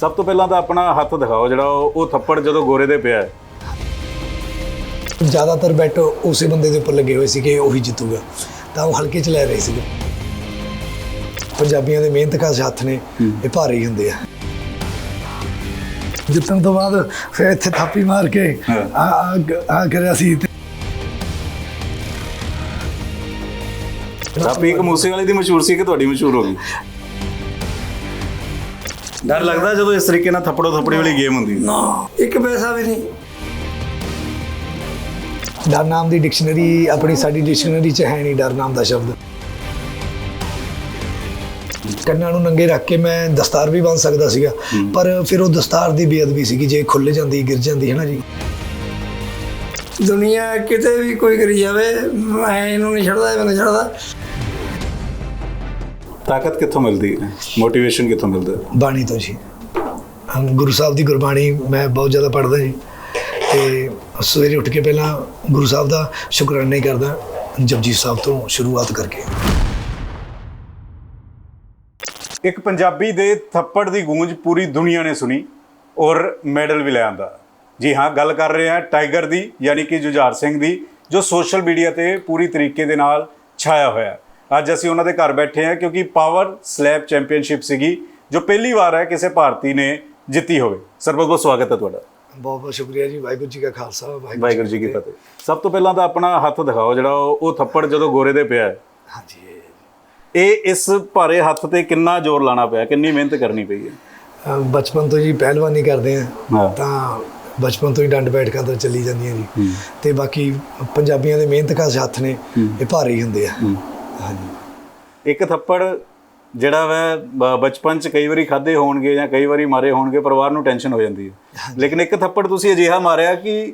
ਸਭ ਤੋਂ ਪਹਿਲਾਂ ਤਾਂ ਆਪਣਾ ਹੱਥ ਦਿਖਾਓ ਜਿਹੜਾ ਉਹ ਥੱਪੜ ਜਦੋਂ ਗੋਰੇ ਦੇ ਪਿਆ ਹੈ। ਜ਼ਿਆਦਾਤਰ ਬੈਟ ਉਸੇ ਬੰਦੇ ਦੇ ਉੱਪਰ ਲੱਗੇ ਹੋਏ ਸੀ ਕਿ ਉਹੀ ਜਿੱਤੂਗਾ। ਤਾਂ ਉਹ ਹਲਕੇ ਚ ਲੈ ਰਹੇ ਸੀਗੇ। ਪੰਜਾਬੀਆਂ ਦੇ ਮਿਹਨਤ ਕਾਸ਼ ਹੱਥ ਨੇ ਇਹ ਭਾਰੀ ਹੁੰਦੇ ਆ। ਜਿੱਤਣ ਤੋਂ ਬਾਅਦ ਫਿਰ ਇੱਥੇ ਥਾਪੀ ਮਾਰ ਕੇ। ਆ ਆ- ਕਰਿਆ ਸੀ ਥਾਪੀ ਇੱਕ ਮੂਸੇ ਵਾਲੇ ਦੀ ਮਸ਼ਹੂਰ ਸੀ ਕਿ ਤੁਹਾਡੀ ਮਸ਼ਹੂਰ ਹੋ ਗਈ? ਡਰ ਲੱਗਦਾ ਜਦੋਂ ਇਸ ਤਰੀਕੇ ਨਾਲ ਥੱਪੜੋ ਥੱਪੜੀ ਵਾਲੀ ਗੇਮ ਹੁੰਦੀ ਹੈ। ਨਾ ਇੱਕ ਪੈਸਾ ਵੀ ਨਹੀਂ। ਡਰ ਨਾਮ ਦੀ ਡਿਕਸ਼ਨਰੀ ਆਪਣੀ ਸਾਡੀ ਡਿਕਸ਼ਨਰੀ ਚ ਹੈ ਨਹੀਂ ਡਰ ਨਾਮ ਦਾ ਸ਼ਬਦ। ਕੰਨਾਂ ਨੂੰ ਨੰਗੇ ਰੱਖ ਕੇ ਮੈਂ ਦਸਤਾਰ ਵੀ ਬੰਨ ਸਕਦਾ ਸੀਗਾ ਪਰ ਫਿਰ ਉਹ ਦਸਤਾਰ ਦੀ ਬੇਅਦਬੀ ਸੀਗੀ ਜੇ ਖੁੱਲ ਜਾਂਦੀ ਗਿਰ ਜਾਂਦੀ ਹੈ ਨਾ ਜੀ? ਦੁਨੀਆ ਕਿਤੇ ਵੀ ਕੋਈ ਕਰੀ ਜਾਵੇ ਮੈਂ ਇਹਨੂੰ ਨਹੀਂ ਛੱਡਦਾ ਮੈਨੂੰ ਛੱਡਦਾ। ਤਾਕਤ ਕਿੱਥੋਂ ਮਿਲਦੀ ਹੈ? ਮੋਟੀਵੇਸ਼ਨ ਕਿੱਥੋਂ ਮਿਲਦਾ ਹੈ? ਬਾਣੀ ਤੋਂ ਜੀ। ਹਾਂ, ਗੁਰੂ ਸਾਹਿਬ ਦੀ ਗੁਰਬਾਣੀ ਮੈਂ ਬਹੁਤ ਜ਼ਿਆਦਾ ਪੜ੍ਹਦਾ ਜੀ। ਤੇ ਸਵੇਰੇ ਉੱਠ ਕੇ ਪਹਿਲਾਂ ਗੁਰੂ ਸਾਹਿਬ ਦਾ ਸ਼ੁਕਰਾਨਾ ਹੀ ਕਰਦਾ ਜਪਜੀ ਸਾਹਿਬ ਤੋਂ ਸ਼ੁਰੂਆਤ ਕਰਕੇ। ਇੱਕ ਪੰਜਾਬੀ ਦੇ ਥੱਪੜ ਦੀ ਗੂੰਜ ਪੂਰੀ ਦੁਨੀਆ ਨੇ ਸੁਣੀ ਔਰ ਮੈਡਲ ਵੀ ਲੈ ਆਂਦਾ। ਜੀ ਹਾਂ ਗੱਲ ਕਰ ਰਹੇ ਹਾਂ ਟਾਈਗਰ ਦੀ ਯਾਨੀ ਕਿ ਜੁਝਾਰ ਸਿੰਘ ਦੀ ਜੋ ਸੋਸ਼ਲ ਮੀਡੀਆ ਤੇ ਪੂਰੀ ਤਰੀਕੇ ਦੇ ਨਾਲ ਛਾਇਆ ਹੋਇਆ ਹੈ। ਅੱਜ ਅਸੀਂ ਉਹਨਾਂ ਦੇ ਘਰ ਬੈਠੇ ਹਾਂ ਕਿਉਂਕਿ ਪਾਵਰ ਸਲੈਬ ਚੈਂਪੀਅਨਸ਼ਿਪ ਸੀਗੀ ਜੋ ਪਹਿਲੀ ਵਾਰ ਹੈ ਕਿਸੇ ਭਾਰਤੀ ਨੇ ਜਿੱਤੀ ਹੋਵੇ। ਸਰ ਬਹੁਤ ਬਹੁਤ ਸਵਾਗਤ ਹੈ ਤੁਹਾਡਾ। ਬਹੁਤ ਬਹੁਤ ਸ਼ੁਕਰੀਆ ਜੀ। ਵਾਹਿਗੁਰੂ ਜੀ ਕਾ ਖਾਲਸਾ ਵਾਹਿਗੁਰੂ ਜੀ ਕੀ ਫਤਿਹ। ਸਭ ਤੋਂ ਪਹਿਲਾਂ ਤਾਂ ਆਪਣਾ ਹੱਥ ਦਿਖਾਓ ਜਿਹੜਾ ਉਹ ਥੱਪੜ ਜਦੋਂ ਗੋਰੇ ਦੇ ਪਿਆ ਹੈ। ਹਾਂਜੀ। ਇਹ ਇਸ ਭਾਰੇ ਹੱਥ ਤੇ ਕਿੰਨਾ ਜ਼ੋਰ ਲਾਣਾ ਪਿਆ? ਕਿੰਨੀ ਮਿਹਨਤ ਕਰਨੀ ਪਈ ਹੈ? ਬਚਪਨ ਤੋਂ ਜੀ ਪਹਿਲਵਾਨੀ ਕਰਦੇ ਆ ਹਾਂ। ਤਾਂ ਬਚਪਨ ਤੋਂ ਹੀ ਡੰਡ ਬੈਠਕਾਂ ਤੋਂ ਚੱਲੀ ਜਾਂਦੀਆਂ ਜੀ। ਤੇ ਬਾਕੀ ਪੰਜਾਬੀਆਂ ਦੇ ਮਿਹਨਤ ਕਾਸ਼ ਹੱਥ ਨੇ ਇਹ ਭਾਰੀ ਹੁੰਦੇ ਆ। ਹਾਂਜੀ। ਇੱਕ ਥੱਪੜ ਜਿਹੜਾ ਵੈ ਬਚਪਨ ਚ ਕਈ ਵਾਰੀ ਖਾਦੇ ਹੋਣਗੇ ਜਾਂ ਕਈ ਵਾਰੀ ਮਾਰੇ ਹੋਣਗੇ ਪਰਿਵਾਰ ਨੂੰ ਟੈਨਸ਼ਨ ਹੋ ਜਾਂਦੀ ਹੈ। ਲੇਕਿਨ ਇੱਕ ਥੱਪੜ ਤੁਸੀਂ ਅਜਿਹਾ ਮਾਰਿਆ ਕਿ